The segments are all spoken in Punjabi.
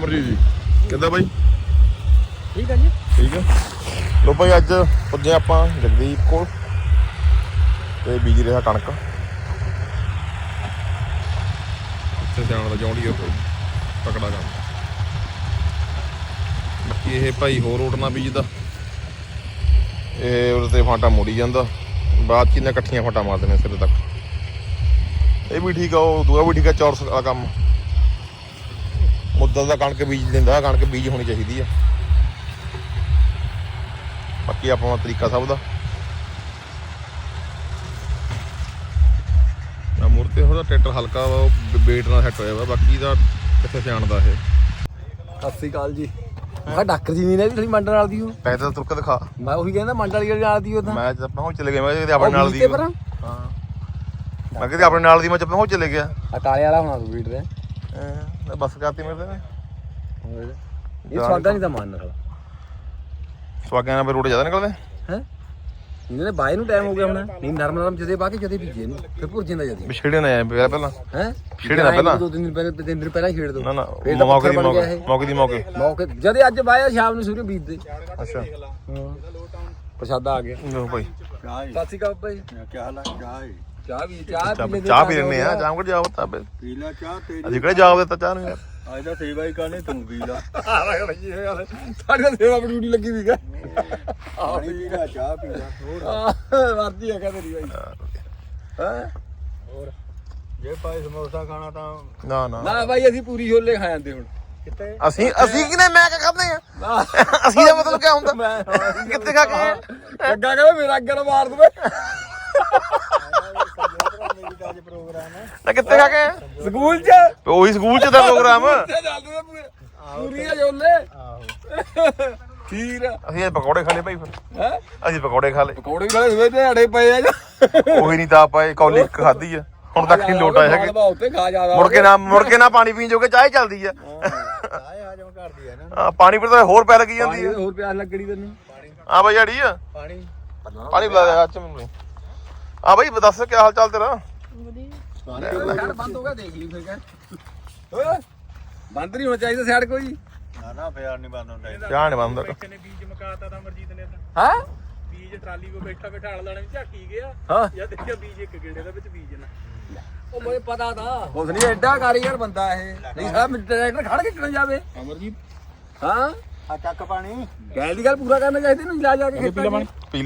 ਅਮਰਜੀਤ ਜੀ। ਕਿੱਦਾਂ ਬਾਈ? ਠੀਕ ਹੈ ਜੀ। ਠੀਕ ਹੈ ਲੋ ਭਾਈ ਅੱਜ ਪੁੱਜੇ ਆਪਾਂ ਜਗਦੀਪ ਕੋਲ ਤੇ ਬੀਜ ਰਿਹਾ ਕਣਕ। ਇੱਥੇ ਜਾਣ ਦਾ ਜੌਂਡੀ ਆ ਕੋਈ। ਤਕੜਾ ਕੰਮ। ਬਾਕੀ ਇਹ ਭਾਈ ਹੋਰ ਉਡਣਾ ਬੀਜਦਾ। ਇਹ ਉਹਦੇ ਤੇ ਫਾਂਟਾ ਮੋੜੀ ਜਾਂਦਾ। ਬਾਅਦ ਚ ਇਹਨੇ ਇਕੱਠੀਆਂ ਫਾਂਟਾ ਮਾਰਦੇ ਨੇ ਸਿਰੇ ਤੱਕ। ਇਹ ਵੀ ਠੀਕ ਆ ਉਹ ਦੂਆ ਵੀ ਠੀਕ ਆ ਚੌਰਸ ਵਾਲਾ ਕੰਮ। ਮੁੱਦਲ ਦਾ ਕਣਕ ਬੀਜ ਦਿੰਦਾ ਕਣਕ ਬੀਜ ਹੋਣੀ ਚਾਹੀਦੀ ਆ। ਬਾਕੀ ਆਪਣਾ ਤਰੀਕਾ ਸਭ ਦਾ। ਆ ਮੂਰਤੇ ਉਹਦਾ ਟਰੈਕਟਰ ਹਲਕਾ ਵਾ ਉਹ ਵੇਟ ਨਾਲ ਸੈੱਟ ਹੋਇਆ ਵਾ ਬਾਕੀ ਦਾ ਕਿੱਥੇ ਸਿਆਣਦਾ ਇਹ। ਸਤਿ ਸ੍ਰੀ ਅਕਾਲ ਜੀ। ਮੈਂ ਡਾਕਟਰ ਜੀ ਨੇ ਵੀ ਥੋੜੀ ਮੰਡਲ ਨਾਲ ਦੀ ਉਹ ਪੈਦਲ ਤੁਰ ਕੇ ਦਿਖਾ। ਮੈਂ ਉਹੀ ਕਹਿੰਦਾ ਮੰਡਲ ਵਾਲੀ ਨਾਲ ਦੀ ਉਹ ਤਾਂ। ਮੈਂ ਜਦ ਆਪਣਾ ਹੋ ਚਲੇ ਗਿਆ ਮੈਂ ਕਿਤੇ ਆਪਣੇ ਨਾਲ ਦੀ ਹਾਂ। ਮੈਂ ਕਿਤੇ ਆਪਣੇ ਨਾਲ ਦੀ ਮੈਂ ਜਦ ਹੋ ਚਲੇ ਗਿਆ। ਆ ਕਾਲੇ ਵਾਲਾ ਹੋਣਾ ਤੂੰ ਵੀਡ ਦੇ ਅਹ ਬਸ ਕਰਤੀ ਮੇਰੇ ਨੇ ਇਹ ਸਵਾਦਾ ਨਹੀਂ ਤਾਂ ਮੰਨ ਰਹਾ ਸਵਾਗਾਂ ਨਾਲ ਰੋਡ ਜ਼ਿਆਦਾ ਨਿਕਲਦੇ। ਹੈ? ਇਹਨਾਂ ਨੇ ਬਾਏ ਨੂੰ ਟਾਈਮ ਹੋ ਗਿਆ ਹੁਣ। ਨਹੀਂ ਨਰਮ ਨਰਮ ਜਦੇ ਪਾ ਕੇ ਜਦੇ ਬੀਜੇ ਨੂੰ ਫਿਰ ਭੁਰ ਜਾਂਦਾ ਜਦੀ। ਵਿਛੇੜੇ ਨਾ ਆਏ ਪਹਿਲਾਂ ਪਹਿਲਾਂ। ਹੈ? ਛੇੜੇ ਨਾ ਪਹਿਲਾਂ। ਦੋ ਤਿੰਨ ਦਿਨ ਪਹਿਲਾਂ ਤਿੰਨ ਦਿਨ ਪਹਿਲਾਂ ਛੇੜ ਦੋ। ਨਾ ਨਾ ਫਿਰ ਤਾਂ ਮੌਕੇ ਦੀ ਪੱਥਰ ਬਣ ਗਿਆ ਮੌਕੇ ਇਹ। ਮੌਕੇ ਦੀ ਮੌਕੇ। ਮੌਕੇ ਜਦੇ ਅੱਜ ਬਾਇਆ ਸ਼ਾਮ ਨੂੰ ਸੂਰਜ ਬੀਜਦੇ। ਅੱਛਾ। ਪ੍ਰਸ਼ਾਦਾ ਆ ਗਿਆ। ਲੋ ਭਾਈ। ਸਤਿ ਸ਼੍ਰੀ ਅਕਾਲ ਭਾਈ। ਕੀ ਹਾਲ ਹੈ ਹੈ? ਚਾਹ ਵੀ ਚਾਹ ਪੀ ਚਾਹ ਪੀ ਲੈਣੇ ਆ ਜਾਮ ਕੋਲ ਜਾਓ ਤਾਬੇ ਪੀ ਲੈ ਚਾਹ ਤੇਰੀ ਅਸੀਂ ਕਿਹੜੇ ਜਾਬ ਦਿੱਤਾ ਚਾਹ ਨੂੰ ਯਾਰ ਅੱਜ ਤਾਂ ਸੇਵਾ ਹੀ ਕਰਨੀ ਤੂੰ ਪੀ ਲੈ। ਸਾਡੀ ਤਾਂ ਸੇਵਾ ਬੜੀ ਡਿਊਟੀ ਲੱਗੀ ਸੀਗਾ ਪਾਣੀ ਪੀ ਲੈ ਚਾਹ ਪੀ ਲੈ ਹੋਰ। ਵਰਦੀ ਹੈਗਾ ਤੇਰੀ ਭਾਈ ਹੈ ਹੋਰ ਜੇ ਭਾਈ ਸਮੋਸਾ ਖਾਣਾ ਤਾਂ ਨਾ ਨਾ। ਨਾ ਭਾਈ ਅਸੀਂ ਪੂਰੀ ਛੋਲੇ ਖਾ ਜਾਂਦੇ ਹੁਣ। ਕਿਤੇ ਅਸੀਂ ਅਸੀਂ ਕਿਨੇ ਮੈਂ ਕਿਆ ਕਰਦੇ ਆ? ਅਸੀਂ ਦਾ ਮਤਲਬ ਕਿਆ ਹੁੰਦਾ? ਕਿੱਥੇ ਖਾ ਕੇ? ਅੱਗਾ ਕਹਿੰਦਾ ਮੇਰਾ ਅੱਗਾ ਨਾ ਮਾਰ ਦਵੇ। ਪ੍ਰੋਗਰਾਮ ਹੈ। ਨਾ ਕਿੱਥੇ ਖਾ ਕੇ? ਸਕੂਲ ਚ? ਉਹੀ ਸਕੂਲ ਚ ਦਾ ਪ੍ਰੋਗਰਾਮ? ਪੂਰੇ। ਪੂਰੀਆਂ ਆਹੋ। ਖੀਰ। ਅਸੀਂ ਅੱਜ ਪਕੌੜੇ ਖਾ ਲਏ ਭਾਈ ਫਿਰ। ਹੈ? ਅਸੀਂ ਪਕੌੜੇ ਖਾ ਲਏ। ਪਕੌੜੇ ਵੀ ਵਾਲੇ ਸਵੇਰ ਦੇ ਅੜੇ ਪਏ ਆ ਜਾ। ਉਹੀ ਨਹੀਂ ਤਾਂ ਆਪਾਂ ਇਹ ਕੌਲੀ ਇੱਕ ਖਾਧੀ ਆ। ਹੁਣ ਤੱਕ ਨਹੀਂ ਲੋਟ ਆਇਆ ਹੈਗੇ। ਉੱਤੇ ਖਾ ਜਾਦਾ ਮੁੜ ਕੇ ਨਾ ਮੁੜ ਕੇ ਨਾ ਪਾਣੀ ਪੀਣ ਜੋਗੇ ਚਾਹ ਚੱਲਦੀ ਆ। ਚਾਹ ਹਾਜਮ ਕਰਦੀ ਹੈ ਨਾ। ਹਾਂ, ਪਾਣੀ ਪੀਣ ਤਾਂ ਹੋਰ ਪੈ ਲੱਗੀ ਜਾਂਦੀ ਆ। ਹੋਰ ਪਿਆਸ ਲੱਗਣੀ ਤੈਨੂੰ। ਹਾਂ ਬਾਈ ਆੜੀ ਆ। ਪਾਣੀ। ਪਾਣੀ ਪਿਲਾ ਦੇ ਅੱਜ ਮੈਨੂੰ। ਆ ਬਾਈ ਦੱਸ ਕੀ ਹਾਲ ਚਾਲ ਤੇਰਾ? ਸਾਈਡ ਬੰਦ ਹੋ ਗਿਆ ਦੇਖ ਲਈ ਫਿਰ ਕਹਿ। ਓਏ ਬੰਦ ਨਹੀਂ ਹੋਣਾ ਚਾਹੀਦਾ ਸਾਈਡ ਕੋਈ। ਨਾ ਨਾ ਫੇਰ ਨਹੀਂ ਬੰਦ ਹੁੰਦਾ ਚਾਹ ਨਹੀਂ ਬੰਦ ਨੇ ਬੀਜ ਮਕਾਤਾ ਤਾਂ ਅਮਰਜੀਤ ਨੇ ਤਾਂ। ਹਾਂ? ਬੀਜ ਟਰਾਲੀ ਕੋ ਬੈਠਾ ਬੈਠਾ ਹਲ ਲੈਣੇ ਝਾਕੀ ਗਿਆ। ਹਾਂ। ਯਾ ਦੇਖਿਆ ਬੀਜ ਇੱਕ ਗੇੜੇ ਦੇ ਵਿੱਚ ਬੀਜਣਾ ਉਹ ਮੈਨੂੰ ਪਤਾ ਤਾਂ। ਉਸ ਨਹੀਂ ਐਡਾ ਕਾਰੀਗਰ ਬੰਦਾ ਇਹ। ਨਹੀਂ ਸਾਰਾ ਟਰੈਕਟਰ ਖੜ ਕੇ ਕਿੱਥੇ ਜਾਵੇ? ਅਮਰਜੀਤ। ਹਾਂ? ਆ ਚੱਕ ਪਾਣੀ। ਗੈਲ ਦੀ ਗੱਲ ਪੂਰਾ ਕਰਨਾ ਚਾਹੀਦਾ ਨੂੰ ਜਾ ਜਾ ਕੇ ਖੇਤਾਂ 'ਚ। ਪੀ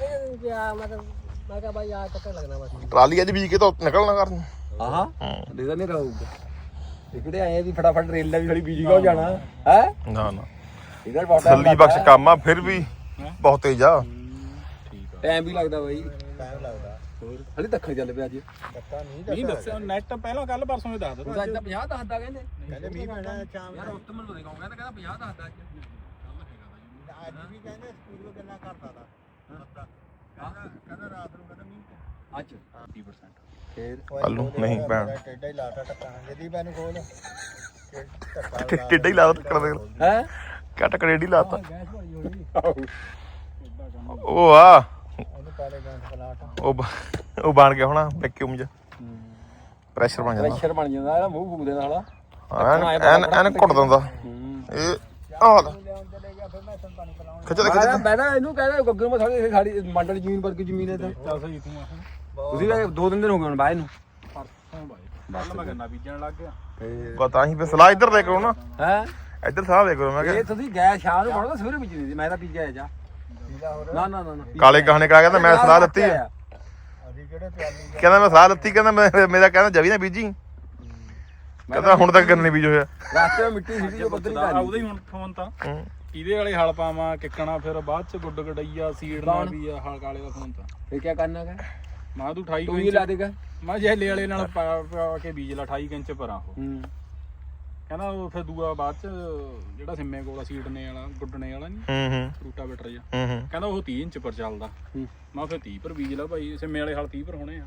ਲੈ ਜੀ ਪੀ ਲੈ ਗੈਲ ਦੀ ਗੱਲ ਪੂਰਾ ਸਾਫ਼ ਕਰੋ ਅੱਛਾ ਟਰਾਲੀ ਅੱਜ ਬੀਜ ਕੇ ਤਾਂ ਨਿਕਲਣਾ ਕਰਨ ਆਹਾ ਦੇਦਾ ਨਹੀਂ ਰਹੂਗਾ। ਇਕੜੇ ਆਏ ਆ ਵੀ ਫਟਾਫਟ ਰੇਲ ਦਾ ਵੀ ਖੜੀ ਬੀਜੀ ਕੋ ਜਾਣਾ। ਹੈ? ਨਾ ਨਾ। ਇਧਰ ਬਹੁਤ ਥੱਲੀ ਬਖਸ਼ ਕੰਮ ਆ ਫਿਰ ਵੀ ਬਹੁਤ ਤੇਜ਼ ਆ। ਟਾਈਮ ਵੀ ਲੱਗਦਾ ਬਾਈ। ਟਾਈਮ ਲੱਗਦਾ ਹੋਰ ਹਲੇ ਦੱਖਣ ਚੱਲ ਪਿਆ ਅੱਜ। ਪਤਾ ਨਹੀਂ ਨਹੀਂ ਦੱਸਿਆ ਨੈਟ ਪਹਿਲਾਂ ਕੱਲ ਪਰਸੋਂ ਹੀ ਦੱਸ ਦਿੱਤਾ ਅੱਜ ਤਾਂ 50 ਦੱਸਦਾ ਕਹਿੰਦੇ। ਕਹਿੰਦੇ ਮੀਂਹ ਪੈਣਾ ਸ਼ਾਮ ਯਾਰ ਉੱਤਮ ਨੂੰ ਦੇਖਾਂ ਕਹਿੰਦਾ ਕਹਿੰਦਾ 50 ਦੱਸਦਾ ਅੱਜ। ਅੱਜ ਵੀ ਕਹਿੰਦੇ ਸਕੂਲ ਕਿੰਨਾ ਕਰਦਾ ਤਾ। ਅੱਜ 30% ਫੇਰ ਹਲੋ, ਨਹੀਂ ਭੈਣ। ਟੇਡਾ ਹੀ ਲਾਤਾ ਟੱਕਾ ਜਦੀ ਮੈਨੂੰ ਖੋਲ। ਟਿੱਡਾ ਹੀ ਲਾ ਦਿੱਤਾ ਕਰ ਦੇ। ਹੈ? ਕੱਟ ਕਰੇਡੀ ਲਾਤਾ ਉਹ ਆ। ਉਹ ਉਹ ਬਣ ਗਿਆ ਹੋਣਾ ਵੈਕਿਊਮ ਚ ਪ੍ਰੈਸ਼ਰ ਬਣ ਜਾਂਦਾ। ਪ੍ਰੈਸ਼ਰ ਬਣ ਜਾਂਦਾ ਇਹਦਾ ਮੂੰਹ ਫੂਕ ਦੇਣਾ ਹਲਾ ਐਨ ਐਨ ਘੁੱਟ ਦਿੰਦਾ। ਇਹ ਆਹ ਲੈ। ਖਿੱਚ ਲੈ ਖਿੱਚ ਲੈ। ਮੈਂ ਨਾ ਇਹਨੂੰ ਕਹਿੰਦਾ ਗੱਗਰ ਮਾ ਸਾਡੀ ਸਾਡੀ ਮੰਡਲ ਜ਼ਮੀਨ ਵਰਗੀ ਜ਼ਮੀਨ ਹੈ ਤਾਂ ਚੱਲ ਸਹੀ ਤੂੰ ਆਹ ਤੁਸੀਂ ਵੀ ਦੋ ਤਿੰਨ ਦਿਨ ਹੋ ਗਏ ਹੁਣ ਬਾਏ ਨੂੰ। ਪਰਸੋਂ ਬਾਈ। ਕੱਲ ਮੈਂ ਗੰਨਾ ਬੀਜਣ ਲੱਗ ਗਿਆ। ਪਤਾ ਹੀ ਫਿਰ ਸਲਾਹ ਇੱਧਰ ਦੇ ਕਰੋ ਨਾ। ਹੈ? ਇੱਧਰ ਸਲਾਹ ਦੇ ਕਰੋ ਮੈਂ ਇਹ ਕਿਹਾ ਤੁਸੀਂ ਗੈਸ ਸ਼ਾਮ ਨੂੰ ਬਣਾਉਂਦਾ ਸਵੇਰੇ ਬੀਜਣੀ ਸੀ ਮੈਂ ਤਾਂ ਪੀਜਿਆ ਜਾ। ਨਾ ਨਾ ਨਾ ਨਾ। ਕਾਲੇ ਗਾਣੇ ਕਾ ਕਹਿੰਦਾ ਮੈਂ ਸਲਾਹ ਦਿੱਤੀ ਕਹਿੰਦਾ ਮੈਂ ਸਲਾਹ ਦਿੱਤੀ ਕਹਿੰਦਾ ਮੈਂ ਮੇਰਾ ਕਹਿੰਦਾ ਜਵੀ ਨਾ ਬੀਜੀ। ਕਹਿੰਦਾ ਹੁਣ ਤੱਕ ਗੰਨੇ ਬੀਜ ਹੋਇਆ ਰਾਸਤੇ ਵਿੱਚ ਮਿੱਟੀ ਸੀ ਜੋ ਪੱਧਰੀ ਆ ਕਰ ਉਹਦਾ ਹੀ ਹੁਣ ਫੋਨ ਤਾਂ। ਹੂੰ। ਇਹਦੇ ਵਾਲੇ ਹਲ ਪਾਵਾਂ ਕਿੱਕਣਾ ਫਿਰ ਬਾਅਦ ਚ ਗੁੱਡ ਗਡਈਆ ਸੀਡ ਨਾਲ ਕੌਣ? ਵੀ ਆ ਹਲ ਕਾਲੇ ਦਾ ਫੋਨ ਤਾਂ। ਫੇ ਕੀ ਕਰਨਾ ਹੈ ਮੈਂ ਤੂੰ 28 ਤੂੰ ਹੀ ਲਾ ਦੇਗਾ ਮੈਂ ਜਹਲੇ ਵਾਲੇ ਨਾਲ ਪਾ ਪਾ ਕੇ ਬੀਜ ਲਾ 28 ਇੰਚ ਪਰਾਂ ਉਹ। ਹੂੰ। ਕਹਿੰਦਾ ਉਹ ਫਿਰ ਦੂਆ ਬਾਅਦ ਚ ਜਿਹੜਾ ਸਿੰਮੇ ਕੋਲ ਸੀਡਨੇ ਵਾਲਾ ਗੁੱਡਣੇ ਵਾਲਾ ਨਹੀਂ ਹੂੰ ਹੂੰ। ਰੂਟਾ ਬੈਟਰ ਜਾ ਹੂੰ ਹੂੰ। ਕਹਿੰਦਾ ਉਹ 30 ਇੰਚ ਪਰ ਚੱਲਦਾ। ਹੂੰ। ਮੈਂ ਫਿਰ 30 ਪਰ ਬੀਜ ਲਾ ਭਾਈ ਸਿੰਮੇ ਵਾਲੇ ਹਲ 30 ਪਰ ਹੋਣੇ ਆ।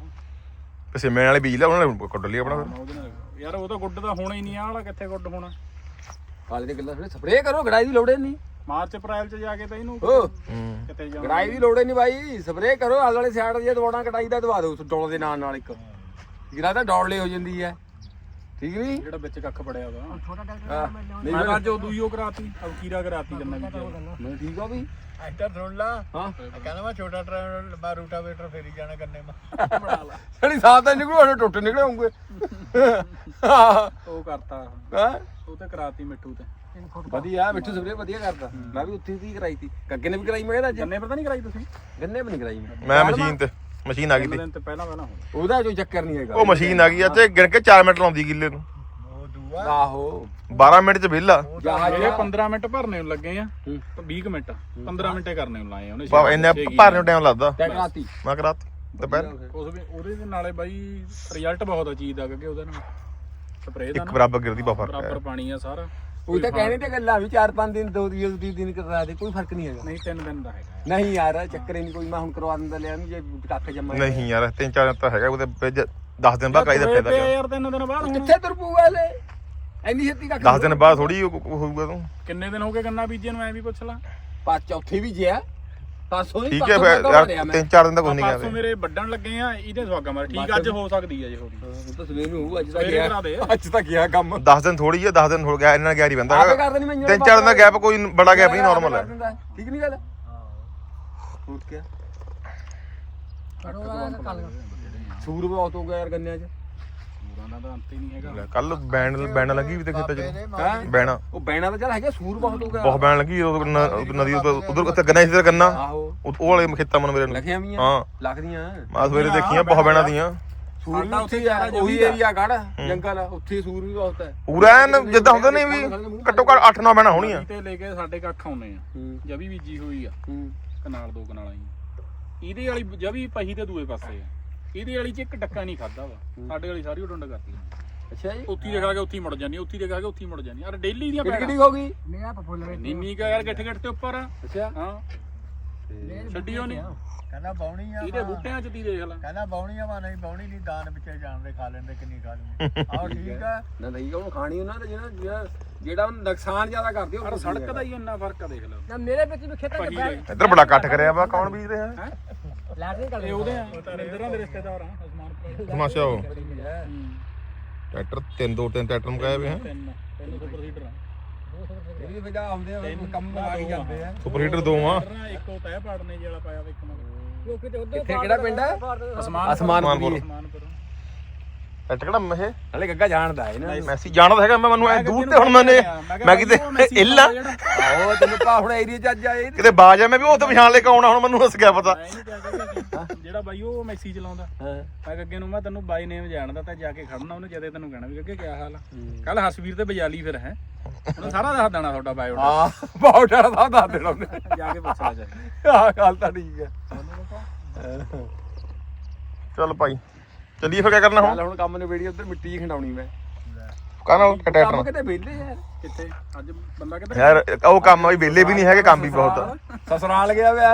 ਮੇਰੇ ਵਾਲੇ ਬੀਜ ਲਾ ਉਹਨਾਂ ਨੇ ਕੱਢ ਲਈ ਆਪਣਾ ਮੈਂ ਉਹਦੇ ਨਾਲ। ਯਾਰ ਉਹ ਤਾਂ ਗੁੱਡ ਤਾਂ ਹੋਣਾ ਹੀ ਨਹੀਂ ਆ ਵਾਲਾ ਕਿੱਥੇ ਗੁੱਡ ਹੋਣਾ? ਕਾਲੇ ਦੇ ਗੱਲਾਂ ਸਪਰੇਅ ਕਰੋ ਗੜਾਈ ਦੀ ਲੋੜੇ ਨਹੀਂ। ਮਾਰਚ ਅਪ੍ਰੈਲ ਚ ਜਾ ਕੇ ਤਾਂ ਇਹਨੂੰ ਓ ਹੂੰ। ਕਿਤੇ ਜਾਣਾ। ਗੜਾਈ ਦੀ ਲੋੜੇ ਨਹੀਂ ਬਾਈ ਸਪਰੇਅ ਕਰੋ ਆਲੇ ਵਾਲੇ ਸਾਈਡ ਦੀਆਂ ਦਵਾਣਾ ਕਟਾਈ ਦਾ ਦਵਾ ਦਿਓ ਡੋਲ ਦੇ ਨਾਲ ਨਾਲ ਇੱਕ। ਜਿਹੜਾ ਤਾਂ ਡੌਲੇ ਹੋ ਜਾਂਦੀ ਹੈ। ਠੀਕ ਨਹੀਂ? ਜਿਹੜਾ ਵਿੱਚ ਕੱਖ ਪੜਿਆ ਵਾ। ਛੋਟਾ ਹਾਂ। ਟਰੈਕਟਰ ਮੈਂ ਅੱਜ ਉਹ ਕਰਾਤੀ ਅਬ ਕੀਰਾ ਕਰਾਤੀ ਗੰਨਾ ਵੀ ਮੈਂ ਠੀਕ ਆ ਵੀ। ਐਂਟਰ ਸੁਣ ਲਾ। ਹਾਂ। ਕਹਿੰਦਾ ਮੈਂ ਛੋਟਾ ਟਰੈਕਟਰ ਮੈਂ ਰੂਟਾਵੇਟਰ ਫੇਰੀ ਜਾਣਾ ਕਰਨੇ ਮੈਂ। ਸੜੀ ਸਾਹ ਤਾਂ ਨਿਕਲੂ ਉਹਨੇ ਟੁੱਟ ਨਿਕਲੇ ਹੋਣਗੇ ਉਹ ਕਰਤਾ। ਹਾਂ। ਉਹ ਤੇ ਕਰਾਤੀ ਮਿੱਠੂ ਤੇ। ਵਧੀਆ ਮਿੱਠੂ ਸਪਰੇ ਵਧੀਆ ਕਰਦਾ। ਮੈਂ ਵੀ ਉੱਥੇ ਹੀ ਕਰਾਈ ਤੀ। ਗੱਗੇ ਨੇ ਵੀ ਕਰਾਈ ਮੈਂ ਕਹਿੰਦਾ ਅੱਜ? ਗੰਨੇ ਪਰ ਤਾਂ ਨਹੀਂ ਕਰਾਈ ਤੁਸੀਂ? ਗੰਨੇ ਵੀ ਨਹੀਂ ਕਰਾਈ ਮੈਂ। ਮੈਂ ਮਸ਼ੀਨ ਤੇ। ਮਸ਼ੀਨ ਆ ਗਈ ਤੇ। ਦਿਨ ਤੇ ਪਹਿਲਾਂ ਪਹਿਲਾਂ ਹੋ ਉਹਦਾ ਕੋਈ ਚੱਕਰ ਨਹੀਂ ਹੈਗਾ। ਉਹ ਮਸ਼ੀਨ ਆ ਗਈ ਆ ਤੇ ਗਿਣ ਕੇ 4 ਮਿੰਟ ਲਾਉਂਦੀ ਕਿੱਲੇ ਨੂੰ। ਉਹ ਦੂਆ ਆਹੋ। 12 ਮਿੰਟ ਚ ਵਿਹਲਾ। ਜਹਾਜ਼ ਇਹ 15 ਮਿੰਟ ਭਰਨੇ ਨੂੰ ਲੱਗੇ ਆ ਹੂੰ। 20 ਕੁ ਮਿੰਟ 15 ਮਿੰਟੇ ਕਰਨੇ ਨੂੰ ਲਾਏ ਆ ਉਹਨੇ ਬਾ ਇੰਨੇ ਭਰਨ ਨੂੰ ਟਾਈਮ ਲੱਗਦਾ। ਟੈਕ ਰਾਤੀ ਮੈਂ ਕਰਾਤ ਦੁਪਹਿਰ ਉਸ ਵੀ ਉਹਦੇ ਦੇ ਨਾਲੇ ਬਾਈ ਰਿਜ਼ਲਟ ਬਹੁਤ ਆ ਚੀਜ਼ ਦਾ ਕਿ ਉਹਦੇ ਨਾਲ। ਸਪਰੇਅ ਦਾ ਇੱਕ ਬਰਾਬਰ ਗਿਰਦੀ ਬਾ ਫ਼ਰਕ ਬਰਾਬਰ ਹੈ ਪਾਣੀ ਆ ਸਾਰਾ। ਉਹ ਤਾਂ ਕਹਿਣੇ ਤੇ ਗੱਲਾਂ ਵੀ 4-5 ਦਿਨ ਦੋ ਦਿਨ ਦੀ ਦਿਨ ਕਰਾ ਦੇ ਕੋਈ ਫ਼ਰਕ ਨਹੀਂ ਹੈਗਾ। ਨਹੀਂ ਤਿੰਨ ਦਿਨ ਦਾ ਹੈਗਾ। ਨਹੀਂ ਯਾਰ ਚੱਕਰ ਹੀ ਨਹੀਂ ਕੋਈ ਮੈਂ ਹੁਣ ਕਰਵਾ ਦਿੰਦਾ ਲਿਆ ਨੂੰ ਜੇ ਕੱਖ ਜੰਮਾ ਨਹੀਂ ਯਾਰ ਤਿੰਨ ਚਾਰ ਦਿਨ ਤਾਂ ਹੈਗਾ ਉਹਦੇ ਵਿੱਚ 10 ਦਿਨ ਬਾਅਦ ਕਰਾਈ ਦਾ ਫਾਇਦਾ ਯਾਰ ਤਿੰਨ ਦਿਨ ਬਾਅਦ ਹੁਣ ਕਿੱਥੇ ਤੁਰ ਪੂਗਾ ਲੈ ਐਨੀ ਛੇਤੀ ਕੱਖ 10 ਦਿਨ ਬਾਅਦ ਥੋੜੀ ਹੋਊਗਾ ਤੂੰ। ਕਿੰਨੇ ਦਿਨ ਹੋ ਗਏ ਗੰਨਾ ਬੀਜੇ ਨੂੰ ਐ ਵੀ ਪੁੱਛ ਲਾ। ਪਾ ਚੌਥੇ ਵੀ ਜਿਆ ਪਾਸੋਂ ਹੀ ਠੀਕ ਹੈ ਫਿਰ ਯਾਰ ਤਿੰਨ ਚਾਰ ਦਿਨ ਤਾਂ ਕੁਝ ਨਹੀਂ ਪਰਸੋਂ ਕਹਿੰਦੇ ਮੇਰੇ ਵੱਢਣ ਲੱਗੇ ਆ ਇਹਦੇ ਸਵਾਗਾ ਮਾਰ। ਠੀਕ ਅੱਜ ਹੋ ਸਕਦੀ ਆ ਜੇ ਹੋਣੀ ਉਹ ਤਾਂ ਸਵੇਰ ਨੂੰ ਹੋਊ ਅੱਜ ਤਾਂ ਗਿਆ। ਅੱਜ ਤਾਂ ਗਿਆ ਕੰਮ। 10 ਦਿਨ ਥੋੜੀ ਹੈ 10 ਦਿਨ ਹੋ ਗਿਆ ਇਹਨਾਂ ਨਾਲ ਨਹੀਂ ਬੰਦਾ। ਆਪੇ ਕਰ ਦੇਣੀ ਮੈਂ ਤਿੰਨ ਚਾਰ ਦਿਨ ਦਾ ਗੈਪ ਕੋਈ ਬੜਾ ਗੈਪ ਨਹੀਂ ਨਾਰਮਲ ਹੈ ਠੀਕ ਨਹੀਂ ਗੱਲ? ਹੋਰ ਕੀ ਸੂਰ ਬਹੁਤ ਹੋ ਗਿਆ ਯਾਰ ਗੰਨਿਆਂ 'ਚ। ਪੂਰਾ ਦਾ ਤਾਂ ਅੰਤ ਹੀ ਨਹੀਂ ਹੈਗਾ। ਕੱਲ ਬੈਣ ਬੈਣ ਲੱਗੀ ਵੀ ਤੇ ਖੇਤਾਂ ਚ? ਬੈਣਾ। ਉਹ ਬੈਣਾ ਤਾਂ ਚੱਲ ਹੈਗਾ ਸੂਰ ਬਹੁਤ ਹੋ ਗਿਆ। ਬਹੁਤ ਬੈਣ ਲੱਗੀ ਉਹ ਨਦੀ ਉਧਰ ਉੱਤੇ ਗੰਨਾ ਸੀ ਗੰਨਾ? ਉਹ ਵਾਲੇ ਖੇਤਾਂ ਮਨ ਮੇਰੇ ਨੂੰ। ਲਖਿਆ ਹਾਂ। ਲੱਗਦੀਆਂ। ਮੈਂ ਸਵੇਰੇ ਦੇਖੀਆਂ ਬਹੁਤ ਬੈਣਾ ਦੀਆਂ। ਸੂਰ ਵੀ ਸਾਡਾ ਉੱਥੇ ਉੱਥੇ ਆ ਸਾਰਾ ਉਹੀ ਏਰੀਆ ਗੜ ਜੰਗਲ ਆ ਉੱਥੇ ਸੂਰ ਵੀ ਬਹੁਤ ਹੈ। ਪੂਰਾ ਐਨ ਜਿੱਦਾਂ ਹੁੰਦਾ ਨਹੀਂ ਵੀ ਘੱਟੋ ਘੱਟ 8-9 ਬੈਣਾ ਹੋਣੀਆਂ। ਤੇ ਲੈ ਕੇ ਸਾਡੇ ਕੱਖ ਆਉਨੇ ਆ। ਜਵੀ ਬੀਜੀ ਹੋਈ ਆ। ਕਨਾਲ ਦੋ ਕਨਾਲਾਂ ਹੀ। ਇਹਦੇ ਵਾਲੀ ਜਵੀ ਪਹੀ ਤੇ ਦੂਏ ਪਾਸੇ ਆ। ਇਹਦੇ ਵਾਲੀ ਚ ਇੱਕ ਟੱਕਾ ਨਹੀਂ ਖਾਦਾ ਵਾ। ਸਾਡੇ ਵਾਲੀ ਸਾਰੀ ਡੰਡ ਕਰਦੀ ਆ ਅੱਛਾ ਜੀ। ਉੱਥੀ ਦੇਖਾ ਕੇ ਉੱਥੀ ਮੁੜ ਜਾਂਦੀ ਆ, ਉੱਥੀ ਦੇਖਾ ਕੇ ਉੱਥੀ ਮੁੜ ਜਾਂਦੀ ਆ। ਅਰੇ ਡੇਲੀ ਦੀਆਂ ਕਿਹੜੀ ਕਿਹੜੀ ਹੋ ਗਈ? ਮੇਰਾ ਫੁੱਲ ਵਿੱਚ। ਨੀਨੀ ਕਾ ਯਾਰ ਗਿੱਠ ਗਿੱਠ ਤੇ ਉੱਪਰ ਆ। ਅੱਛਾ। ਹਾਂ। ਛੱਡੀਓ ਨਹੀਂ ਕਹਿੰਦਾ ਬਾਉਣੀ ਆ ਇਹਦੇ ਬੂਟਿਆਂ ਚ ਤੀ ਦੇਖ ਲੈ। ਕਹਿੰਦਾ ਬਾਉਣੀ ਆ ਵਾ ਨਹੀਂ ਬਾਉਣੀ ਨਹੀਂ ਦਾਨ ਵਿੱਚੇ ਜਾਣਦੇ ਖਾ ਲੈਂਦੇ ਕਿੰਨੀ ਖਾ ਲੈਂਦੇ। ਆਹ ਠੀਕ ਆ। ਨਾ ਨਹੀਂ ਉਹਨੂੰ ਖਾਣੀ ਉਹਨਾਂ ਦਾ ਜਿਹੜਾ ਜਿਹੜਾ- ਜਿਹੜਾ ਉਹਨੂੰ ਨੁਕਸਾਨ ਜ਼ਿਆਦਾ ਕਰਦੇ ਉਹ ਸੜਕ ਦਾ ਹੀ ਇੰਨਾ ਫ਼ਰਕ ਆ ਦੇਖ ਲੈ। ਨਾ ਮੇਰੇ ਵਿੱਚ ਵੀ ਖੇਤਾਂ ਦਾ ਹੀ। ਇੱਧਰ ਬੜਾ ਇਕੱਠ ਕਰਿਆ ਵਾ ਕੌਣ ਬੀਜ ਰਿਹਾ? ਹੈਂ? ਲੈਟਰਿੰਗ ਕਰ ਇਹ ਉਹਦੇ ਆ ਨਿੰਦਰਾਂ ਦੇ ਰਿਸ਼ਤੇਦਾਰ ਆ ਅਸਮਾਨ ਤਮਾਸ਼ਾ ਉਹ। ਹੈ। ਟਰੈਕਟਰ ਤਿੰਨ ਦੋ ਤਿੰਨ ਟਰੈਕਟਰ ਮਕਾਏ ਵੇ ਹੈ ਤਿੰਨ ਤਿੰਨ ਸੁਪਰ ਸੀਟਰ ਆ। ਇਹਦੀ ਵਜ੍ਹਾ ਆਉਂਦੇ ਆ ਕੰਮ ਬਣਾ ਕੇ ਜਾਂਦੇ ਆ। ਸੁਪਰ ਹੀਟਰ ਦੋ ਆ। ਨਾ ਇੱਕ ਉਹ ਤਹਿ ਪਾੜਨੇ ਜਿਹੜਾ ਪਾਇਆ ਵਾ ਇੱਕ ਮਗਰ। ਤੇ ਕਿੱਥੇ ਕਿਹੜਾ ਪਿੰਡ ਹੈ ਅਸਮਾਨ ਅਸਮਾਨਪੁਰੀ। ਅਸਮਾਨਪੁਰ। ਟਰੈਕਟਰ ਕਿਹੜਾ ਮੈਂ ਇਹ? ਹਲੇ ਗੱਗਾ ਜਾਣਦਾ ਹੈ ਨਾ। ਮੈਸੀ ਜਾਣਦਾ ਹੈਗਾ ਮੈਂ ਮੈਨੂੰ ਐ ਦੂਰ ਤੇ ਹੁਣ ਮੈਨੇ ਮੈਂ ਕਿਤੇ ਇੱਲਾ ਆਹੋ ਤੈਨੂੰ ਪਾ ਹੁਣ ਏਰੀਆ ਚ ਅੱਜ ਆਏ। ਕਿਤੇ ਬਾਜ ਆ ਮੈਂ ਵੀ ਉਹ ਤੇ ਪਛਾਣ ਲੈ ਕੇ ਆਉਣਾ ਹੁਣ ਮੈਨੂੰ ਹੱਸ ਗਿਆ ਪਤਾ। ਜਿਹੜਾ ਬਾਈ ਉਹ ਮੈਸੀ ਚਲਾਉਂਦਾ। ਹਾਂ। ਮੈਂ ਅੱਗੇ ਨੂੰ ਮੈਂ ਤੈਨੂੰ ਬਾਈ ਨੇਮ ਜਾਣਦਾ ਤਾਂ ਜਾ ਕੇ ਖੜਨਾ ਉਹਨੇ ਜਦੇ ਤੈਨੂੰ ਕਹਿਣਾ ਵੀ ਅੱਗੇ ਕੀ ਹਾਲ ਆ। ਕੱਲ ਹਸਵੀਰ ਤੇ ਬਜਾਲੀ ਫਿਰ ਹੈ। ਉਹਨੇ ਸਾਰਾ ਦੱਸ ਦੇਣਾ ਤੁਹਾਡਾ ਬਾਇਓ ਆ ਬਹੁਤ ਡਰ ਦਾ ਦੱਸ ਦੇਣਾ ਉਹਨੇ। ਜਾ ਕੇ ਪੁੱਛ ਲੈ ਜਾ। ਆਹ ਗੱਲ ਤਾਂ ਠੀਕ ਹੈ ਚੱਲ ਭਾਈ ਚੱਲੀਏ ਫਿਰ ਕੀ ਕਰਨਾ ਹੁਣ? ਚੱਲ ਹੁਣ ਕੰਮ ਨੇ ਵੀਡੀਓ ਉੱਧਰ ਮਿੱਟੀ ਖੰਡਾਉਣੀ ਮੈਂ। ਕੰਮ ਟਰੈਕਟਰ ਕਿਤੇ ਵਿਹਲੇ ਯਾਰ ਕਿੱਥੇ? ਅੱਜ ਬੰਦਾ ਕਿੱਥੇ ਯਾਰ ਉਹ ਕੰਮ ਵੀ ਵਿਹਲੇ ਵੀ ਨਹੀਂ ਹੈਗੇ ਕੰਮ ਵੀ ਬਹੁਤ ਆ। ਸਸਰਾਲ ਗਿਆ ਵੇ।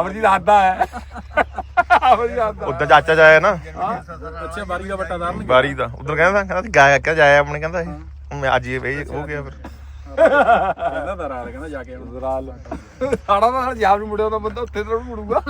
ਅਮਰਜੀਤ ਆਦਾ ਹੈ। ਅਮਰਜੀਤ ਆਦਾ ਉਦੋਂ ਚਾਚਾ ਜਾਇਆ ਨਾ? ਅੱਛਾ ਬਾਰੀ ਦਾ ਵੱਟਾ ਦਾਰ ਬਾਰੀ ਦਾ। ਉਧਰ ਕਹਿੰਦਾ ਕਹਿੰਦਾ ਗਾਇਆ ਕਿਆ ਜਾਇਆ ਆਪਣੇ ਕਹਿੰਦਾ ਇਹ ਮੈਂ ਅੱਜ ਇਹ ਵੇ ਹੋ ਗਿਆ ਫਿਰ। ਕਹਿੰਦਾ ਦਰਾਰ ਕਹਿੰਦਾ ਜਾ ਕੇ ਸਸਰਾਲ। ਸਾੜਾ ਦਾ ਜਾਬ ਨੂੰ ਮੁੜਿਆ ਤਾਂ ਬੰਦਾ ਉੱਥੇ ਤੋਂ ਮੁੜੂਗਾ